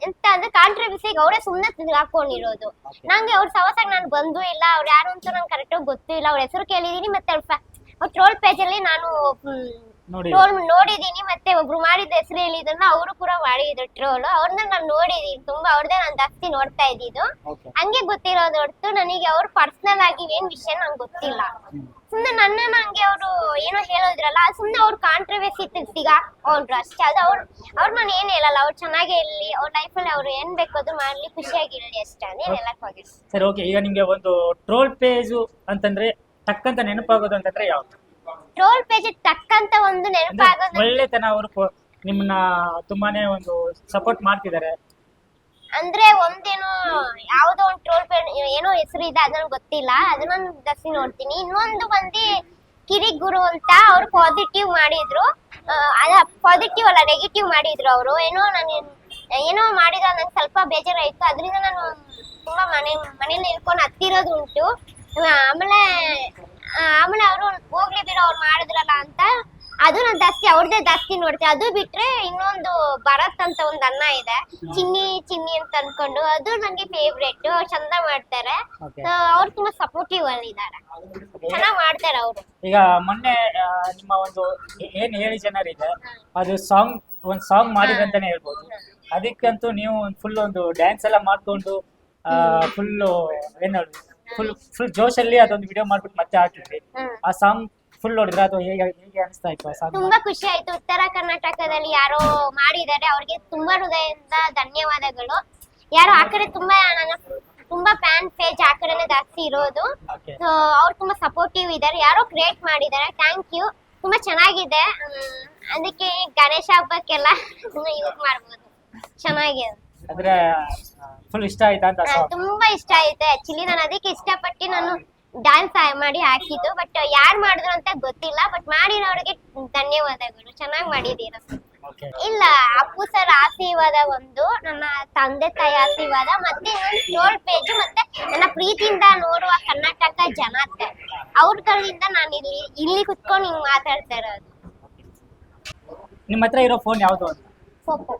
ಎಂತ ಅಂದ್ರೆ ಕಾಂಟ್ರಿಬ್ಯೂಸಿಗೆ ಅವರೇ ಸುಮ್ಮನೆ ಹಾಕೊಂಡಿರೋದು ನಂಗೆ ಅವ್ರ ಸವಸಾಗ ನಾನು ಬಂದು ಇಲ್ಲ ಅವ್ರು ಯಾರು ಅಂತ ನಂಗೆ ಕರೆಕ್ಟಾಗಿ ಗೊತ್ತೂ ಇಲ್ಲ ಅವ್ರ ಹೆಸರು ಕೇಳಿದೀನಿ ಮತ್ತೆ ಅವ್ರ ಟ್ರೋಲ್ ಪೇಜ್ ಅಲ್ಲಿ ನಾನು ನೋಡಿದೀನಿ ಮತ್ತೆ ಒಬ್ರು ಮಾಡಿದ ಹೆಸರು ಹೇಳಿದ್ರು ಅವರು ಕೂಡ ಮಾಡಿದ್ರು ಟ್ರೋಲ್. ಅವ್ರನ್ನ ನಾನು ನೋಡಿದೀನಿ ತುಂಬಾ ಅವ್ರದೇ ನಾನು ಜಾಸ್ತಿ ನೋಡ್ತಾ ಇದ್ದಿದ್ದು. ಹಂಗೆ ಗೊತ್ತಿರೋದು ಹೊರತು ನನಗೆ ಅವ್ರು ಪರ್ಸನಲ್ ಆಗಿ ಏನ್ ವಿಷಯ ನಂಗೆ ಗೊತ್ತಿಲ್ಲ. ಸುಮ್ನೆ ನನ್ನ ನಂಗೆ ಅವರು ಏನೋ ಹೇಳೋದ್ರಲ್ಲ ಸುಮ್ನೆ ಅವ್ರ ಕಾಂಟ್ರವರ್ಸಿ ಸಿಗಾಕೊಂಡ್ರು ಅಷ್ಟೇ. ಅದು ಅವ್ರು ಅವ್ರು ನಾನು ಏನ್ ಹೇಳಲ್ಲ ಅವ್ರು ಚೆನ್ನಾಗೇ ಇರ್ಲಿ ಅವ್ರ ಲೈಫಲ್ಲಿ ಅವ್ರು ಏನ್ ಬೇಕು ಅದು ಮಾಡ್ಲಿ ಖುಷಿಯಾಗಿರ್ಲಿ ಅಷ್ಟೇ ಅದೇನ್ ಹೇಳಕ್ ಹೋಗಿಲ್ಲ ಸರಿ ಓಕೆ. ಈಗ ನಿಮ್ಗೆ ಒಂದು ಟ್ರೋಲ್ ಪೇಜು ಅಂತಂದ್ರೆ ತಕ್ಕಂತ ನೆನಪಾಗೋದು ಅಂತಂದ್ರೆ ಯಾವ್ದು? ಟ್ರೋಲ್ ಪೇಜ್ ತಕ್ಕಂತ ಒಂದು ನೆನಪಾಗೋದು ಒಳ್ಳೆತನ ಅವರು ನಿಮ್ಮನ್ನ ತುಂಬಾನೇ ಒಂದು ಸಪೋರ್ಟ್ ಮಾಡ್ತಿದ್ದಾರೆ. ಅಂದ್ರೆ ಒಂದೇನೋ ಯಾವುದೋ ಒಂದು ಟ್ರೋಲ್ ಪೇಜ್ ಏನೋ ಹೆಸರು ಇದೆ ಅದನ್ನ ಗೊತ್ತಿಲ್ಲ. ಅದನ್ನ ದಸಿ ನೋಡ್ತೀನಿ. ಇನ್ನೊಂದು ಬಂದು ಕಿರಿ ಗುರು ಅಂತ ಅವ್ರು ಪಾಸಿಟಿವ್ ಮಾಡಿದ್ರು. ಆ, ಅಲ್ಲ ಪಾಸಿಟಿವ್ ಅಲ್ಲ ನೆಗೆಟಿವ್ ಮಾಡಿದ್ರು ಅವರು. ಏನೋ ನಾನು ಏನೋ ಮಾಡಿದ ನಂಗೆ ಸ್ವಲ್ಪ ಬೇಜಾರಾಯ್ತು. ಅದರಿಂದ ನಾನು ತುಂಬಾ ಮನೆ ಮನೇಲಿ ನಿಲ್ಕೊಂಡು ಹತ್ತಿರೋದು ಉಂಟು ಆಮೇಲೆ ಆಮೇಲೆ ಅವರು ಹೋಗ್ಲಿ ಬಿಡು ಅವ್ರು ಮಾಡಿದ್ರಲ್ಲ ಅಂತ ಅದು ನಾನು ಜಾಸ್ತಿ ಅವ್ರದೇ ಜಾಸ್ತಿ ನೋಡ್ತೀನಿ ಅದು ಬಿಟ್ರೆ ಇನ್ನೊಂದು ಭರತ್ ಅಂತ ಒಂದು ಅನ್ನ ಇದೆ. ಚಿನ್ನಿ ಚಿನ್ನಿ ಅಂತ ಅನ್ಕೊಂಡು ಅದು ನಂಗೆ ಫೇವ್ರೇಟ್ ಚಂದ ಮಾಡ್ತಾರೆ. ಅವ್ರು ತುಂಬಾ ಸಪೋರ್ಟಿವ್ ಅಲ್ಲಿ ಇದ್ದಾರೆ ಚೆನ್ನಾಗಿ ಮಾಡ್ತಾರೆ ಅವರು. ಈಗ ಮೊನ್ನೆ ನಿಮ್ಮ ಒಂದು ಏನ್ ಹೇಳಿ ಜನರಿದೆ ಅದು ಸಾಂಗ್ ಒಂದ್ ಸಾಂಗ್ ಮಾಡಿದಂತಾನೆ ಹೇಳ್ಬೋದು. ಅದಕ್ಕಂತೂ ನೀವು ಫುಲ್ ಒಂದು ಡ್ಯಾನ್ಸ್ ಎಲ್ಲ ಮಾಡ್ಕೊಂಡು ಫುಲ್ ಏನ್ ಫುಲ್ ಫುಲ್ ಅಲ್ಲಿ ಅದೊಂದು ವಿಡಿಯೋ ಮಾಡ್ಬಿಟ್ಟು ಮತ್ತೆ ಹಾಕಿದ್ವಿ. ಆ ಸಾಂಗ್ ಫುಲ್ ನೋಡಿದ್ರೆ ಅದು ಹೇಗೆ ಹೇಗೆ ಅನಿಸ್ತಾ ಇತ್ತು ಆ ಸಾಂಗ್ ತುಂಬಾ ಖುಷಿ ಆಯ್ತು. ಉತ್ತರ ಕರ್ನಾಟಕದಲ್ಲಿ ಯಾರೋ ಮಾಡಿದ್ದಾರೆ. ಅವ್ರಿಗೆ ತುಂಬಾ ಹೃದಯದಿಂದ ಧನ್ಯವಾದಗಳು. ಯಾರು ಆ ಕಡೆ ತುಂಬಾ ನನ್ನ ತುಂಬಾ ಫ್ಯಾನ್ ಪೇಜ್ ಆ ಕಡೆನೇ ಜಾಸ್ತಿ ಇರೋದು. ಸೊ ಅವ್ರು ತುಂಬಾ ಸಪೋರ್ಟಿವ್ ಇದ್ದಾರೆ. ಯಾರೋ ಕ್ರಿಯೇಟ್ ಮಾಡಿದ್ದಾರೆ. ಥ್ಯಾಂಕ್ ಯು ತುಂಬಾ ಚೆನ್ನಾಗಿದೆ. ಹ್ಮ್, ಅದಕ್ಕೆ ಗಣೇಶ ಹಬ್ಬಕ್ಕೆಲ್ಲ [laughs] ಯೂಸ್ ಮಾಡ್ಬೋದು. ಚೆನ್ನಾಗಿದೆ. ಅಂದ್ರೆ ಫುಲ್ ಇಷ್ಟ ಆಯ್ತಾ ಅಂತ ಆ, ಸಾಂಗ್ ತುಂಬಾ ಇಷ್ಟ ಆಯ್ತು. ಆಕ್ಚುಲಿ ನಾನು ಅದಕ್ಕೆ ಇಷ್ಟಪಟ್ಟು ನಾನು ಡ್ಯಾನ್ಸ್ ಮಾಡಿ ಹಾಕಿದ್ದು. ಬಟ್ ಯಾರು ಮಾಡಿದ್ರು ಅಂತ ಗೊತ್ತಿಲ್ಲ. ಬಟ್ ಮಾಡಿರೋರಿಗೆ ಧನ್ಯವಾದಗಳು ಚೆನ್ನಾಗಿ ಮಾಡಿದೀರ ಓಕೆ ಇಲ್ಲ ಅಪ್ಪು ಸರ್ ಆಶೀರ್ವಾದ ಒಂದು ನನ್ನ ತಂದೆ ತಾಯಿ ಆಶೀರ್ವಾದ ಮತ್ತೆ ಟ್ರೋಲ್ ಪೇಜ್ ಮತ್ತೆ ನನ್ನ ಪ್ರೀತಿಯಿಂದ ನೋಡುವ ಕರ್ನಾಟಕ ಜನತೆ. ಅವ್ರಗಳಿಂದ ನಾನು ಇಲ್ಲಿ ಇಲ್ಲಿ ಕುತ್ಕೊಂಡು ಹಿಂಗ್ ಮಾತಾಡ್ತಾ ಇರೋದು. ನಿಮ್ಮ ಹತ್ರ ಇರೋ ಫೋನ್ ಯಾವುದು ಅಂತ? ಪೋಪೋ.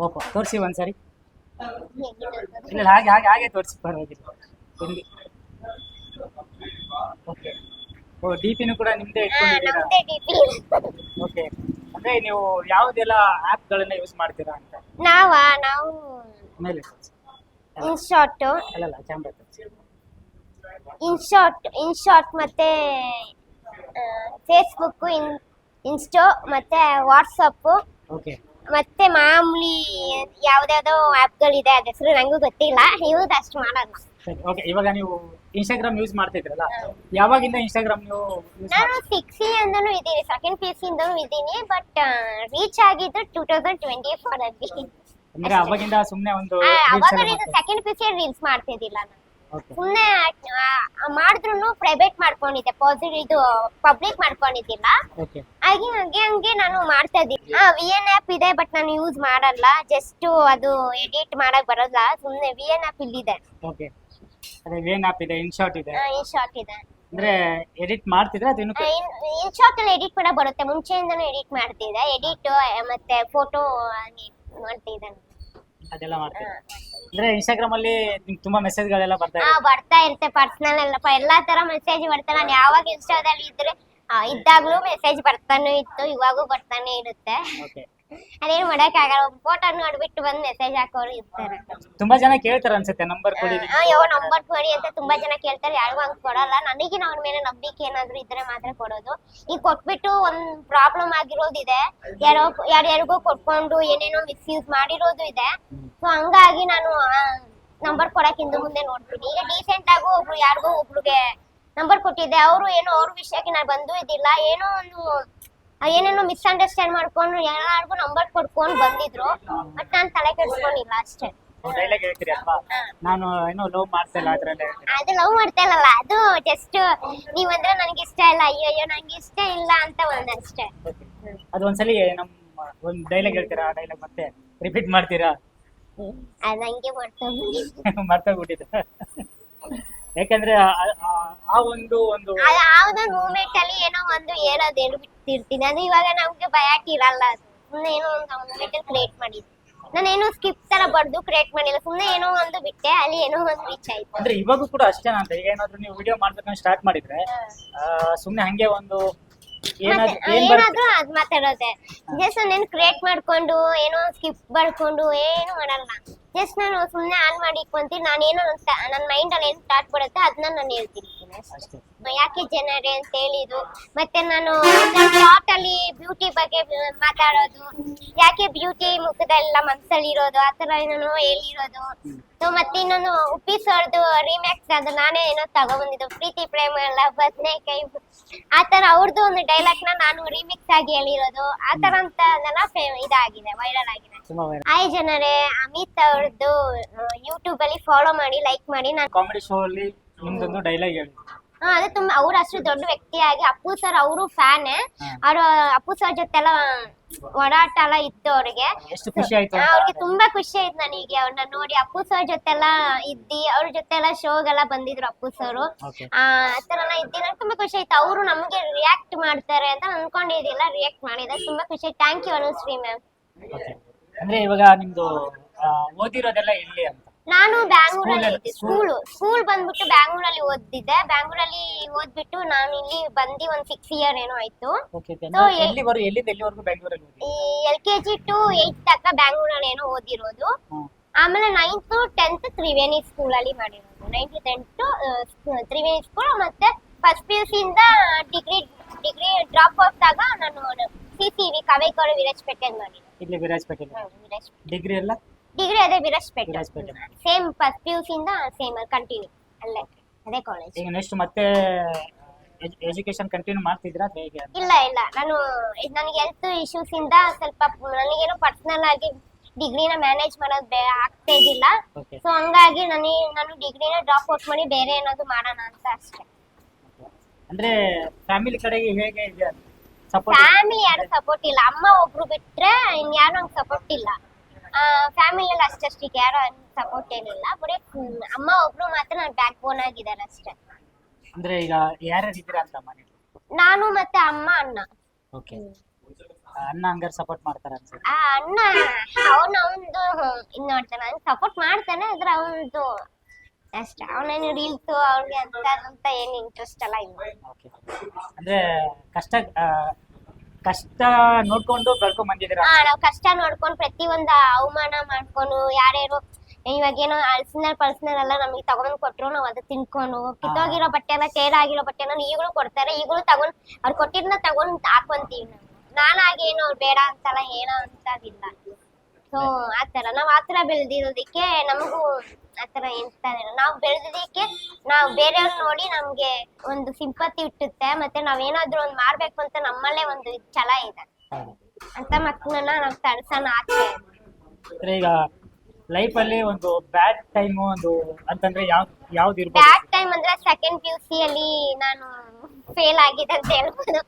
ಓಪೋ ತೋರಿಸಿ ಒಂದ್ಸರಿ? ಇಲ್ಲ ಹಾಗೆ ಹಾಗೆ ಹಾಗೆ ತೋರಿಸಿ ಪರವಾಗಿಲ್ಲ. ಹಿಂಗೆ ಓಕೆ ಓ ಡಿ ಪಿನೂ ಕೂಡ ನಿಮ್ದೇ ಇಟ್ಕೊಂಡಿದ್ದೀರಾ? ಓಕೆ ಅಂದ್ರೆ ನೀವು ಯಾವುದೆಲ್ಲ ಆ್ಯಪ್ಗಳನ್ನ ಯೂಸ್ ಮಾಡ್ತೀರಾ ಅಂತ? ನಾವ ನಾವು ಮೇಲೆ ತೋರಿಸಿ. ಇನ್ಶಾಟ್ ಅಲ್ಲಲ್ಲ ಕ್ಯಾಮ್ರಾ ತೋರಿಸಿ. ಇನ್ಶಾಟ್ ಇನ್ಶಾಟ್ ಮತ್ತೆ ಫೇಸ್ಬುಕ್ ಇನ್ ಇನ್ಸ್ಟೋ ಮತ್ತೆ ವಾಟ್ಸಪ್ ಓಕೆ ಮತ್ತೆ ಮಾಮೂಲಿ ಯಾವ್ದಾವ್ದೋ ಆ್ಯಪ್ಗಳಿದೆ ಅದ ಹೆಸರು ನಂಗೂ ಗೊತ್ತಿಲ್ಲ. ಯೂಸ್ ಅಷ್ಟು ಮಾಡಲ್ಲ ಸರಿ ಓಕೆ ಇವಾಗ ನೀವು ಇನ್ಸ್ಟಾಗ್ರಾಮ್ ಯೂಸ್ ಮಾಡ್ತಿದ್ರಲ್ಲ ಯಾವಾಗಿಂದ ಇನ್ಸ್ಟಾಗ್ರಾಮ್ ನೀವು ನಾನು ಸಿಕ್ಸ್ ಇಂದನೂ ಇದ್ದೀನಿ. ಸೆಕೆಂಡ್ ಪಿ ಸಿ ಇಂದನೂ ಇದ್ದೀನಿ. ಬಟ್ ರೀಚ್ ಆಗಿದ್ದು ಟೂ ತೌಸಂಡ್ ಟ್ವೆಂಟಿ ಫೋರ್ ಅಲ್ಲಿ. ಅಂದ್ರೆ ಅವಾಗಿಂದ ಸುಮ್ಮನೆ ಒಂದು ಆ, reels ಅವಾಗ ಎಲ್ಲ ಸೆಕೆಂಡ್ ಪಿ ಸಿ ರೀಲ್ಸ್ ಮಾಡ್ತಿದ್ದಿಲ್ಲ ನಾನು. ಓಕೆ ಸುಮ್ಮನೆ ಮಾಡಿದ್ರು ಪ್ರೈವೇಟ್ ಮಾಡ್ಕೊಂಡಿದ್ದೆ. ಪಾಸಿಟಿವ್ ಇದು ಪಬ್ಲಿಕ್ ಮಾಡ್ಕೊಂಡಿದ್ದಿಲ್ಲ. ಹಾಗೆ ಹಂಗೆ ಹಂಗೆ ನಾನು ಮಾಡ್ತಾ ಇದ್ದೀನಿ ವಿ ಎನ್ ಆ್ಯಪ್ ಇದೆ ಬಟ್ ನಾನು ಯೂಸ್ ಮಾಡಲ್ಲ. ಜಸ್ಟ್ ಅದು ಎಡಿಟ್ ಮಾಡಕ್ ಬರಲ್ಲ. ಸುಮ್ನೆ ವಿ ಎನ್ ಆ್ಯಪ್ ಇಲ್ಲಿದೆ. ಓಕೆ ಅದೇ ವೇನ್ ಆ್ಯಪ್ ಇದೆ ಇನ್ಶಾಟ್ ಇದೆ. ಇನ್ಶಾಟ್ ಇದೆ. ಅಂದ್ರೆ ಎಡಿಟ್ ಮಾಡ್ತಿದ್ರೆ ಇನ್ನೂ ಇನ್ಶಾಟ್ ಅಲ್ಲಿ ಎಡಿಟ್ ಕೂಡ ಬರುತ್ತೆ. ಮುಂಚೆಯಿಂದನೂ ಎಡಿಟ್ ಮಾಡ್ತಿದ್ದೆ. ಎಡಿಟ್ ಮತ್ತೆ ಫೋಟೋ ಮಾಡ್ತಿದ್ದೆ ಅದೆಲ್ಲ ಮಾಡ್ತೀರಾ ಅಂದ್ರೆ ಇನ್ಸ್ಟಾಗ್ರಾಮ್ ಅಲ್ಲಿ ನಿಮ್ಗೆ ತುಂಬಾ ಮೆಸೇಜ್ಗಳೆಲ್ಲ ಬರ್ತಾ ಹಾ ಇದೆ ಬರ್ತಾ ಇರುತ್ತೆ ಪರ್ಸನಲ್ ಎಲ್ಲ ಪ- ಎಲ್ಲಾ ತರ ಮೆಸೇಜ್ ಬರ್ತಾ ನಾನು ಯಾವಾಗ ಇನ್ಸ್ಟಾದಲ್ಲಿ ಇದ್ರೆ ಆ, ಇದ್ದಾಗ್ಲೂ ಮೆಸೇಜ್ ಬರ್ತಾನೆ ಇತ್ತು ಇವಾಗೂ ಬರ್ತಾನೆ ಇರುತ್ತೆ. ಓಕೆ ಅದೇನು ಮಾಡಕ್ಕಾಗಲ್ಲ ಫೋಟೋ ನೋಡ್ಬಿಟ್ಟು ಬಂದ್ ಮೆಸೇಜ್ ಹಾಕೋರು ಇರ್ತಾರೆ. ತುಂಬಾ ಜನ ಕೇಳ್ತಾರ ಅನ್ಸುತ್ತೆ ನಂಬರ್ ಕೊಡಿ ಯಾವ ನಂಬರ್ ಕೊಡಿ ಅಂತ ತುಂಬಾ ಜನ ಕೇಳ್ತಾರೆ ಯಾರಿಗೂ ಹಂಗ್ ಕೊಡಲ್ಲ. ನನಗೆ ಅವ್ರ ಮೇಲೆ ನಂಬಿಕೆ ಏನಾದ್ರು ಇದ್ರೆ ಮಾತ್ರ ಕೊಡೋದು. ಈಗ ಕೊಟ್ಬಿಟ್ಟು ಒಂದ್ ಪ್ರಾಬ್ಲಮ್ ಆಗಿರೋದಿದೆ. ಯಾರೋ ಯಾರ್ಯಾರಿಗೋ ಕೊಟ್ಕೊಂಡು ಏನೇನೋ ಮಿಸ್ಯೂಸ್ ಮಾಡಿರೋದು ಇದೆ. ಸೊ ಹಂಗಾಗಿ ನಾನು ನಂಬರ್ ಕೊಡಕ್ ಹಿಂದೆ ಮುಂದೆ ನೋಡ್ತೀನಿ. ಈಗ ಡೀಸೆಂಟ್ ಆಗು ಒಬ್ರು ಯಾರಿಗೋ ಒಬ್ರಿಗೆ ನಂಬರ್ ಕೊಟ್ಟಿದ್ದೆ. ಅವರು ಏನೋ ಅವ್ರ ವಿಷಯಕ್ಕೆ ನಾನು ಬಂದು ಇದಿಲ್ಲ ಏನೋ ಒಂದು ಏನೇನೋ ಮಿಸ್ಅಂಡರ್ಸ್ಟ್ಯಾಂಡ್ ಮಾಡ್ಕೊಂಡು ಎಲ್ಲಾರ್ಗು ನಂಬರ್ ಕೊಡ್ಕೊಂಡು ಬಂದಿದ್ರು ಬಟ್ ನಾನು ತಲೆ ಕೆಡ್ಸ್ಕೊಂಡಿಲ್ಲ ಅಷ್ಟೇ. ಡೈಲಾಗ್ ಹೇಳ್ತೀರಿ ಅಲ್ವಾ? ನಾನು ಏನೋ ಲವ್ ಮಾಡ್ತಾ ಇಲ್ಲ ಅದ್ರಲ್ಲೇ. ಅದು ಲವ್ ಮಾಡ್ತಾ ಇಲ್ಲಲ್ಲ ಅದು ಜಸ್ಟ್ ನೀವಂದ್ರೆ ನನಗೆ ಇಷ್ಟ ಇಲ್ಲ ಅಯ್ಯಯ್ಯೋ ಅಯ್ಯೋ ನಂಗೆ ಇಷ್ಟ ಇಲ್ಲ ಅಂತ ಒಂದಷ್ಟೇ. Okay. ಅದು ಒಂದ್ಸಲಿ ನಮ್ಮ ಒಂದ್ ಡೈಲಾಗ್ ಹೇಳ್ತೀರಾ? ಆ ಡೈಲಾಗ್ ಮತ್ತೆ ರಿಪೀಟ್ ಮಾಡ್ತೀರಾ? ಅದು ಹಂಗೆ ಮಾಡ್ತಾ [laughs] ಮರ್ತೋಗ್ಬಿಟ್ಟಿದೆ. ಯಾಕಂದ್ರೆ ಆ- ಆ- ಆ ಒಂದು ಒಂದು ಯಾವ್ದೋ ಮೂಮೆಂಟ್ ಅಲ್ಲಿ ಏನೋ ಒಂದು ಹೇಳೋದು ಹೇಳ್ಬಿಟ್ಟಿರ್ತೀನಿ. ಅದು ಇವಾಗ ನಮ್ಗೆ ಬಯಾಟ್ ಇರಲ್ಲ. ಅದು ಸುಮ್ಮನೆ ಏನೋ ಒಂದು ಮೂಮೆಂಟ್ ಕ್ರಿಯೇಟ್ ಮಾಡಿದ್ದೆ. ನಾನೇನೋ ಸ್ಕಿಪ್ ತರ ಬರ್ದು ಕ್ರಿಯೇಟ್ ಮಾಡಿಲ್ಲ. ಸುಮ್ನೆ ಏನೋ ಒಂದು ಬಿಟ್ಟೆ ಅಲ್ಲಿ ಏನೋ ಒಂದು ರೀಚ್ ಆಯ್ತು. ಅಂದ್ರೆ ಇವಾಗೂ ಕೂಡ ಅಷ್ಟೇನಾ ಅಂತ. ಈಗ ಏನಾದ್ರು ನೀವು ವಿಡಿಯೋ ಮಾಡ್ಬೇಕಂತ ಸ್ಟಾರ್ಟ್ ಮಾಡಿದ್ರೆ ಆ, ಸುಮ್ನೆ ಹಂಗೆ ಒಂದು ಏನಾದ್ರು ಅದ್ ಮಾತಾಡೋದೆ. ಜಸ್ಟ್ ನಾನು ಕ್ರಿಯೇಟ್ ಮಾಡ್ಕೊಂಡು ಏನೋ ಸ್ಕಿಪ್ ಮಾಡ್ಕೊಂಡು ಏನು ಮಾಡಲ್ಲ. ಜಸ್ಟ್ ನಾನು ಸುಮ್ನೆ ಆನ್ ಮಾಡಿ ನಾನ್ ಏನೋ ನನ್ನ ಮೈಂಡ್ ಅಲ್ಲಿ ಏನ್ ಸ್ಟಾರ್ಟ್ ಬರುತ್ತೆ ಅದನ್ನ ನಾನು ಹೇಳ್ತೀನಿ. ಅಷ್ಟೇ. ಯಾಕೆ ಜನರೇ ಅಂತ ಹೇಳಿದ್ರು. ಮತ್ತೆ ನಾನು ಅಲ್ಲಿ ಬ್ಯೂಟಿ ಬಗ್ಗೆ ಮಾತಾಡೋದು ಯಾಕೆ ಬ್ಯೂಟಿ ಮುಖದಲ್ಲ ಮನ್ಸಲ್ಲಿ ಇರೋದು ಆತರ ಏನೋ ಹೇಳಿರೋದು. ಸೊ ಮತ್ತೆ ಇನ್ನೊಂದು ಉಪ್ಪಿ ಸರ್ದು ರಿಮ್ಯಾಕ್ಸ್ ಅದು ನಾನೇ ಏನೋ ತಗೊಬಂದಿದ್ದು ಪ್ರೀತಿ ಪ್ರೇಮ ಎಲ್ಲ ಬದನೆಕಾಯಿ ಆತರ ಅವ್ರದ್ದು ಒಂದು ಡೈಲಾಗ್ನ ನಾನು ರಿಮಿಕ್ಸ್ ಆಗಿ ಹೇಳಿರೋದು. ಆತರ ಅಂತ ಇದಾಗಿದೆ ವೈರಲ್ ಆಗಿದೆ. ಹಾಯ್ ಜನರೇ ಅಮಿತ್ ಅವ್ರದ್ದು ಯೂಟ್ಯೂಬ್ ಅಲ್ಲಿ ಫಾಲೋ ಮಾಡಿ ಲೈಕ್ ಮಾಡಿ ನಾನು ಕಾಮಿಡಿ ಶೋ ಅಲ್ಲಿ ನಿಮ್ದೊಂದು ಡೈಲಾಗ್ ಹೇಳಿ ಹಾ ಅದೇ ತುಂಬಾ ಅವ್ರು ಅಷ್ಟು ದೊಡ್ಡ ವ್ಯಕ್ತಿಯಾಗಿ ಅಪ್ಪು ಸರ್ ಅವರು ಫ್ಯಾನ್ ಅವ್ರು ಅಪ್ಪು ಸರ್ ಜೊತೆ ಎಲ್ಲ ಓಡಾಟ ಎಲ್ಲ ಇತ್ತು ಅವ್ರಿಗೆ. ಎಷ್ಟು ಖುಷಿ ಆಯ್ತು ಅವ್ರಿಗೆ ತುಂಬಾ ಖುಷಿ ಆಯ್ತು ನನಗೆ ಅವ್ರನ್ನ ನೋಡಿ. ಅಪ್ಪು ಸರ್ ಜೊತೆ ಎಲ್ಲ ಇದ್ದಿ ಅವ್ರ ಜೊತೆ ಎಲ್ಲ ಶೋಗೆಲ್ಲ ಬಂದಿದ್ರು ಅಪ್ಪು ಸರ್ ಆತರ ಎಲ್ಲ ಇದ್ದಿ ನಂಗೆ ತುಂಬಾ ಖುಷಿ ಆಯ್ತು. ಅವರು ನಮ್ಗೆ ರಿಯಾಕ್ಟ್ ಮಾಡ್ತಾರೆ ಅಂತ ಅನ್ಕೊಂಡಿದ್ದಿಲ್ಲ ರಿಯಾಕ್ಟ್ ಮಾಡಿದೆ ತುಂಬಾ ಖುಷಿ ಆಯ್ತು. ಥ್ಯಾಂಕ್ ಯು ಅನುಶ್ರೀ ಮ್ಯಾಮ್ ಅಂದ್ರೆ ಇವಾಗ ನಿಮ್ದು ಓದಿರೋದೆಲ್ಲ ಎಲ್ಲಿ ಅಂತ? ನಾನು ಬ್ಯಾಂಗ್ಳೂರಲ್ಲಿ ಸ್ಕೂಲ್ ಸ್ಕೂಲ್ ಬಂದ್ಬಿಟ್ಟು ಬ್ಯಾಂಗ್ಳೂರಲ್ಲಿ ಓದಿದ್ದೆ ಬ್ಯಾಂಗ್ಳೂರಲ್ಲಿ ಓದ್ಬಿಟ್ಟು ನಾನು ಇಲ್ಲಿ ಬಂದು ಒಂದ್ ಸಿಕ್ಸ್ ಇಯರ್ ಏನೋ ಆಯ್ತು. L K G to eight ತನಕ ಬ್ಯಾಂಗ್ಳೂರಲ್ಲಿ ಏನೋ ಓದಿರೋದು. ಆಮೇಲೆ ನೈನ್ತ್ ಟೆಂತ್ ತ್ರಿವೇಣಿ ಸ್ಕೂಲ್ ಅಲ್ಲಿ ಮಾಡಿರೋದು. ನೈನ್ತ್ ಟೆಂತ್ ತ್ರಿವೇಣಿ ಸ್ಕೂಲ್ ಮತ್ತೆ ಫಸ್ಟ್ ಪಿ ಯು ಸಿ ಇಂದ ಡಿಗ್ರಿ ಡಿಗ್ರಿ ಡ್ರಾಪ್ ಆಗ್ತಾಗ ಆಗ ನಾನು C C V Viraj Virajpet. ಮಾಡಿದ್ದೆ ಡಿಗ್ರಿ ಎಲ್ಲ? ಡಿಗ್ರಿ ಅದೇ Virajpet Virajpet. Same first P U same continue ಅಲ್ಲೇ ಅದೇ ಕಾಲೇಜ್ ಈಗ ನೆಕ್ಸ್ಟ್ ಮತ್ತೆ ಎಜುಕೇಶನ್ ಕಂಟಿನ್ಯೂ ಮಾಡ್ತಿದ್ರಾ ಅಥವಾ ಹೇಗೆ ಇಲ್ಲ ಇಲ್ಲ. ನಾನು ಇದ್ ನನಗೆ ಹೆಲ್ತ್ ಇಶ್ಯೂಸ್ ಇಂದ ಸ್ವಲ್ಪ ನನಗೇನು ಪರ್ಸನಲ್ ಆಗಿ ಡಿಗ್ರಿನ ಮ್ಯಾನೇಜ್ ಮಾಡೋದು ಬೇ ಆಗ್ತಾ ಇದ್ದಿಲ್ಲ. ಸೋ ಸೊ ಹಂಗಾಗಿ ನನಗೆ ನಾನು ಡಿಗ್ರಿನ ಡ್ರಾಪ್ ಔಟ್ ಮಾಡಿ ಬೇರೆ ಏನಾದ್ರು ಮಾಡೋಣ ಅಂತ ಅಷ್ಟೇ. ಅಂದ್ರೆ ಫ್ಯಾಮಿಲಿ ಕಡೆಗೆ ಹೇಗೆ ಇದೆ ಸಪೋರ್ಟ್ ಫ್ಯಾಮಿಲಿ ಯಾರು ಸಪೋರ್ಟ್ ಇಲ್ಲ. ಅಮ್ಮ ಒಬ್ರು ಬಿಟ್ರೆ ಇನ್ಯಾರು ನಂಗೆ ಸಪೋರ್ಟ್ ಇಲ್ಲ. ಫ್ಯಾಮಿಲಿಯಲ್ಲಿ ಅಷ್ಟಷ್ಟಿಗೆ ಯಾರು ಸಪೋರ್ಟ್ ಏನಿಲ್ಲ. ಬರೀ ಅಮ್ಮ ಒಬ್ರು ಮಾತ್ರ ನನ್ನ ಬ್ಯಾಕ್ ಬೋನ್ ಆಗಿದ್ದಾರೆ ಅಷ್ಟೇ. ಅಂದ್ರೆ ಈಗ ಯಾರ್ಯಾರು ಇದ್ದೀರಾ ಅಂತ ಮನೇಲಿ ನಾನು ಮತ್ತೆ ಅಮ್ಮ ಅಣ್ಣ. ಓಕೆ ಅಣ್ಣ ಹಂಗಾರೆ ಸಪೋರ್ಟ್ ಮಾಡ್ತಾರ ಅನ್ಸುತ್ತೆ ಆ ಅಣ್ಣ ಅವನ ಅವನದು ಇನ್ ನೋಡ್ತಾನೆ ಅವ್ನ್ ಸಪೋರ್ಟ್ ಮಾಡ್ತಾನೆ ಆದ್ರೆ ಅವನದು ಅಷ್ಟೇ. ಅವನೇನು ರೀಲ್ಸ್ ಅವ್ರಿಗೆ ಅಂತ ಅಂತ ಏನು ಇಂಟ್ರೆಸ್ಟ್ ಎಲ್ಲ ಇಲ್ಲ. ಓಕೆ ಅಂದ್ರೆ ಕಷ್ಟ ಆ, ಕಷ್ಟ ನೋಡ್ಕೊಂಡು ಬೆಳ್ಕೊಂಡ್ ಬಂದಿದ್ದೀರಾ? ಹಾ, ನಾವು ಕಷ್ಟ ನೋಡ್ಕೊಂಡು ಪ್ರತಿಯೊಂದು ಅವಮಾನ ಮಾಡ್ಕೊಂಡು, ಯಾರ್ಯಾರು ಇವಾಗ ಏನೋ ಅಲ್ಸಿನಲ್ ಪಲ್ಸಿನಲ್ ಎಲ್ಲ ನಮಗೆ ತಗೊಂಡ್ ಕೊಟ್ರು, ನಾವು ಅದ್ ತಿನ್ಕೊಂಡು. ಕಿತ್ತೋಗಿರೋ ಬಟ್ಟೆನ ಆಗಿರೋ ಬಟ್ಟೆನ ಈಗಲೂ ಕೊಡ್ತಾರೆ, ಈಗಲೂ ತಗೊಂಡ್ ಅವ್ರು ಕೊಟ್ಟಿದ್ನ ತಗೊಂಡ್ ಹಾಕೊಂತೀವಿ ನಾವು. ನಾನಾಗಿ ಏನು ಅವ್ರು ಬೇಡ ಅಂತಲ್ಲ ಏನೋ ಅಂತದಿಲ್ಲ ಸೊ ಆತರ ನಾವ್ ಆತರ ಬೆಳ್ದಿರೋದಕ್ಕೆ ನಮಗೂ ಆತರ ಎಂತ ನಾವು ಬೆಳ್ದಿದ್ದಕ್ಕೆ ನಾವು ಬೇರೆಯವ್ರ ನೋಡಿ ನಮ್ಗೆ ಒಂದು ಸಿಂಪತಿ ಹುಟ್ಟುತ್ತೆ ಮತ್ತೆ ನಾವೇನಾದ್ರೂ ಒಂದ್ ಮಾಡ್ಬೇಕು ಅಂತ ನಮ್ಮಲ್ಲೇ ಒಂದು ಛಲ ಇದೆ. ಅಂತ ಮಕ್ಕಳನ್ನ ನಾವು ತಡ್ಸೋಣ ಆಗ್ತಾ ಅಂದ್ರೆ ಈಗ ಲೈಫ್ ಅಲ್ಲಿ ಒಂದು ಬ್ಯಾಡ್ ಟೈಮ್ ಒಂದು ಅಂತಂದ್ರೆ ಯಾವ್ದು ಯಾವ್ದು ಇರ್ಬೋದು? ಬ್ಯಾಡ್ ಟೈಮ್ ಅಂದ್ರೆ ಸೆಕೆಂಡ್ ಪಿ ಯು ಸಿ ಅಲ್ಲಿ ನಾನು ಫೇಲ್ ಆಗಿದೆ ಅಂತ ಹೇಳ್ಬೋದು.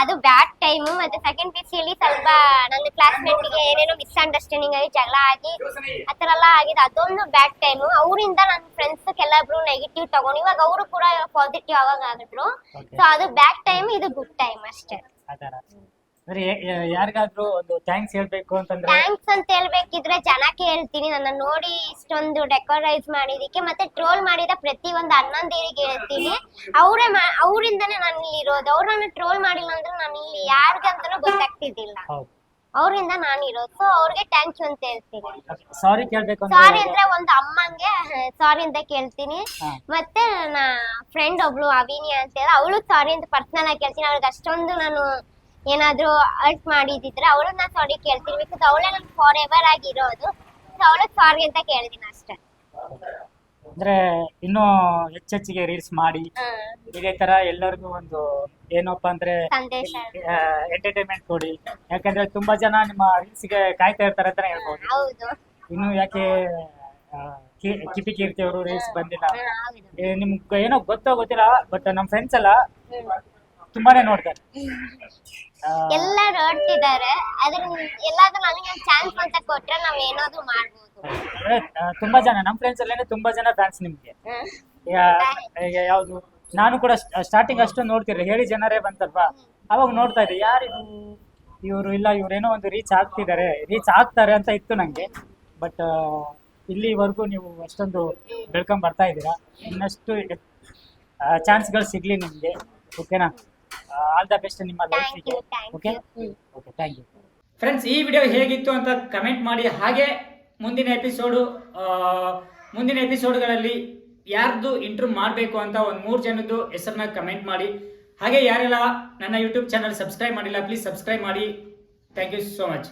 ಅದು ಬ್ಯಾಡ್ ಟೈಮ್ ಮತ್ತೆ ಸೆಕೆಂಡ್ ಪಿ ಯು ಸಿ ಅಲ್ಲಿ ಸ್ವಲ್ಪ ನನ್ನ ಕ್ಲಾಸ್ಮೇಟ್ಗೆ ಏನೇನೋ ಮಿಸ್ಅಂಡರ್ಸ್ಟ್ಯಾಂಡಿಂಗ್ ಆಗಿ ಜಗಳ ಆಗಿ ಆತರ ಎಲ್ಲ ಆಗಿದೆ. ಅದೊಂದು ಬ್ಯಾಡ್ ಟೈಮ್ ಅವರಿಂದ ನನ್ನ ಫ್ರೆಂಡ್ಸ್ ಕೆಲವೊಬ್ರು ನೆಗೆಟಿವ್ ತಗೊಂಡು ಇವಾಗ ಅವರು ಕೂಡ ಪಾಸಿಟಿವ್ ಆವಾಗ ಆಗಿದ್ರು. ಸೊ ಅದು ಬ್ಯಾಡ್ ಟೈಮ್ ಇದು ಗುಡ್ ಟೈಮ್ ಅಷ್ಟೇ. ಯಾರಿಗಾದ್ರೂ ಒಂದು ಥ್ಯಾಂಕ್ಸ್ ಹೇಳ್ಬೇಕು ಅಂತಂದ್ರೆ? ಥ್ಯಾಂಕ್ಸ್ ಅಂತ ಹೇಳ್ಬೇಕಿದ್ರೆ ಜನಕ್ಕೆ ಹೇಳ್ತೀನಿ. ನನ್ನ ನೋಡಿ ಇಷ್ಟೊಂದು ಡೆಕೋರೈಸ್ ಮಾಡಿದಕ್ಕೆ ಮತ್ತೆ ಟ್ರೋಲ್ ಮಾಡಿದ ಪ್ರತಿ ಒಂದು ಹನ್ನೊಂದೇರಿಗೆ ಹೇಳ್ತೀನಿ. ಅವರೇ ಅವರಿಂದನೇ ನಾನು ಇಲ್ಲಿ ಇರೋದು. ಅವ್ರು ನನ್ನ ಟ್ರೋಲ್ ಮಾಡಿಲ್ಲ ಅಂದ್ರೆ ನಾನು ಇಲ್ಲಿ ಅಂತಾನೂ ಗೊತ್ತಾಗ್ತಿದ್ದಿಲ್ಲ. ಹೌದು. ಅವರಿಂದ ನಾನು ಇರೋದು. ಸೊ ಅವ್ರಿಗೆ ಥ್ಯಾಂಕ್ ಯು ಅಂತ ಹೇಳ್ತೀನಿ. ಸಾರಿ ಕೇಳ್ಬೇಕು ಸಾರಿ ಅಂದ್ರೆ ಅಂದ್ರೆ ಒಂದು ಅಮ್ಮಂಗೆ ಸಾರಿ ಅಂತ ಕೇಳ್ತೀನಿ. ಮತ್ತೆ ನನ್ನ ಫ್ರೆಂಡ್ ಒಬ್ಳು ಅವಿನಿ ಅಂತ ಹೇಳಿ ಅವಳು ಸಾರಿ ಅಂತ ಪರ್ಸನಲ್ ಆಗಿ ಕೇಳ್ತೀನಿ. ಅವ್ರಿಗೆ ಅಷ್ಟೊಂದು ನಾನು ಏನಾದ್ರೂ ಅರ್ಟ್ ಮಾಡಿದಿದ್ರೆ ಅವಳು ನಾನು ಸಾರಿ ಕೇಳ್ತೀನಿ ಬಿಕಾಸ್ ಅವಳೇ ನನ್ ಫಾರ್ ಎವರ್ ಆಗಿ ಇರೋದು ಸೊ ಅವಳಿಗೆ ಸಾರಿ ಅಂತ ಕೇಳ್ತೀನಿ ಅಷ್ಟೇ. ಅಂದ್ರೆ ಇನ್ನು ಹೆಚ್ಚೆಚ್ಚಿಗೆ ರೀಲ್ಸ್ ಮಾಡಿ. ಇದೇ ತರ ಎಲ್ಲರಿಗೂ ಒಂದು ಏನಪ್ಪಾ ಅಂದ್ರೆ ಸಂದೇಶ. ಎಂಟರ್ಟೈನ್ಮೆಂಟ್ ಕೊಡಿ. ಯಾಕಂದ್ರೆ ತುಂಬಾ ಜನ ನಿಮ್ಮ ರೀಲ್ಸ್ಗೆ ಕಾಯ್ತಾ ಇರ್ತಾರೆ ಅಂತ ಹೇಳ್ಬೋದು. ಹೌದು. ಇನ್ನು ಯಾಕೆ ಆ, ಕಿ- ಕಿಪಿ ಕೀರ್ತಿ ಅವರು ರೀಲ್ಸ್ ಬಂದಿಲ್ಲ. ಏ, ನಿಮ್ಗೆ ಏನೋ ಗೊತ್ತೋ ಗೊತ್ತಿಲ್ಲ ಬಟ್ ನಮ್ ಫ್ರೆಂಡ್ಸ್ ಎಲ್ಲ ತುಂಬಾನೇ ನೋಡ್ತಾರೆ. ಎಲ್ಲರೂ ಹೊರಟಿದ್ದಾರೆ. ಅದ್ರ ಎಲ್ಲಾದ್ರೂ ನನಗೆ ಚಾನ್ಸ್ ಅಂತ ಕೊಟ್ರೆ ನಾವ್ ಏನಾದ್ರೂ ಮಾಡ್ಬೋದು. ಅಂದ್ರೆ, ಆ, ತುಂಬಾ ಜನ ನಮ್ ಫ್ರೆಂಡ್ಸ್ ಅಲ್ಲೇನೆ ತುಂಬಾ ಜನ ಫ್ಯಾನ್ಸ್ ನಿಮ್ಗೆ. ಹ್ಮ್. ಯಾ- ಈಗ ಯಾವ್ದು ನಾನು ಕೂಡ ಸ್ಟಾರ್ಟಿಂಗ್ ಅಷ್ಟು ನೋಡ್ತಿರ್ಲಿ ಹೇಳಿ ಜನರೇ ಬಂತಲ್ವಾ? ಅವಾಗ ನೋಡ್ತಾ ಇದ್ದೆ ಯಾರಿದು ಇವರು ಇಲ್ಲ ಇವ್ರೇನೋ ಒಂದು ರೀಚ್ ಆಗ್ತಿದ್ದಾರೆ. ರೀಚ್ ಆಗ್ತಾರೆ ಅಂತ ಇತ್ತು ನಂಗೆ. ಬಟ್ ಇಲ್ಲಿವರೆಗೂ ನೀವು ಅಷ್ಟೊಂದು ಬೆಳ್ಕೊಂಡ್ ಬರ್ತಾ ಇದ್ದೀರಾ. ಇನ್ನಷ್ಟು ಚಾನ್ಸ್ಗಳು ಸಿಗ್ಲಿ ನಿಮ್ಗೆ. ಓಕೆನಾ ಆಲ್ ದ ಬೆಸ್ಟ್ ನಿಮ್ಮ ಲೈಫಿಗೆ okay okay thank you friends ಈ ವಿಡಿಯೋ ಹೇಗಿತ್ತು ಅಂತ ಕಮೆಂಟ್ ಮಾಡಿ. ಹಾಗೆ ಮುಂದಿನ ಎಪಿಸೋಡು ಮುಂದಿನ ಎಪಿಸೋಡ್ಗಳಲ್ಲಿ ಯಾರ್ದು ಇಂಟ್ರೂವ್ ಮಾಡಬೇಕು ಅಂತ ಒಂದು ಮೂರು ಜನದ್ದು ಹೆಸರನ್ನ ಕಮೆಂಟ್ ಮಾಡಿ. ಹಾಗೆ ಯಾರೆಲ್ಲ ನನ್ನ ಯೂಟ್ಯೂಬ್ ಚಾನಲ್ ಸಬ್ಸ್ಕ್ರೈಬ್ ಮಾಡಿಲ್ಲ ಪ್ಲೀಸ್ ಸಬ್ಸ್ಕ್ರೈಬ್ ಮಾಡಿ. Thank you so much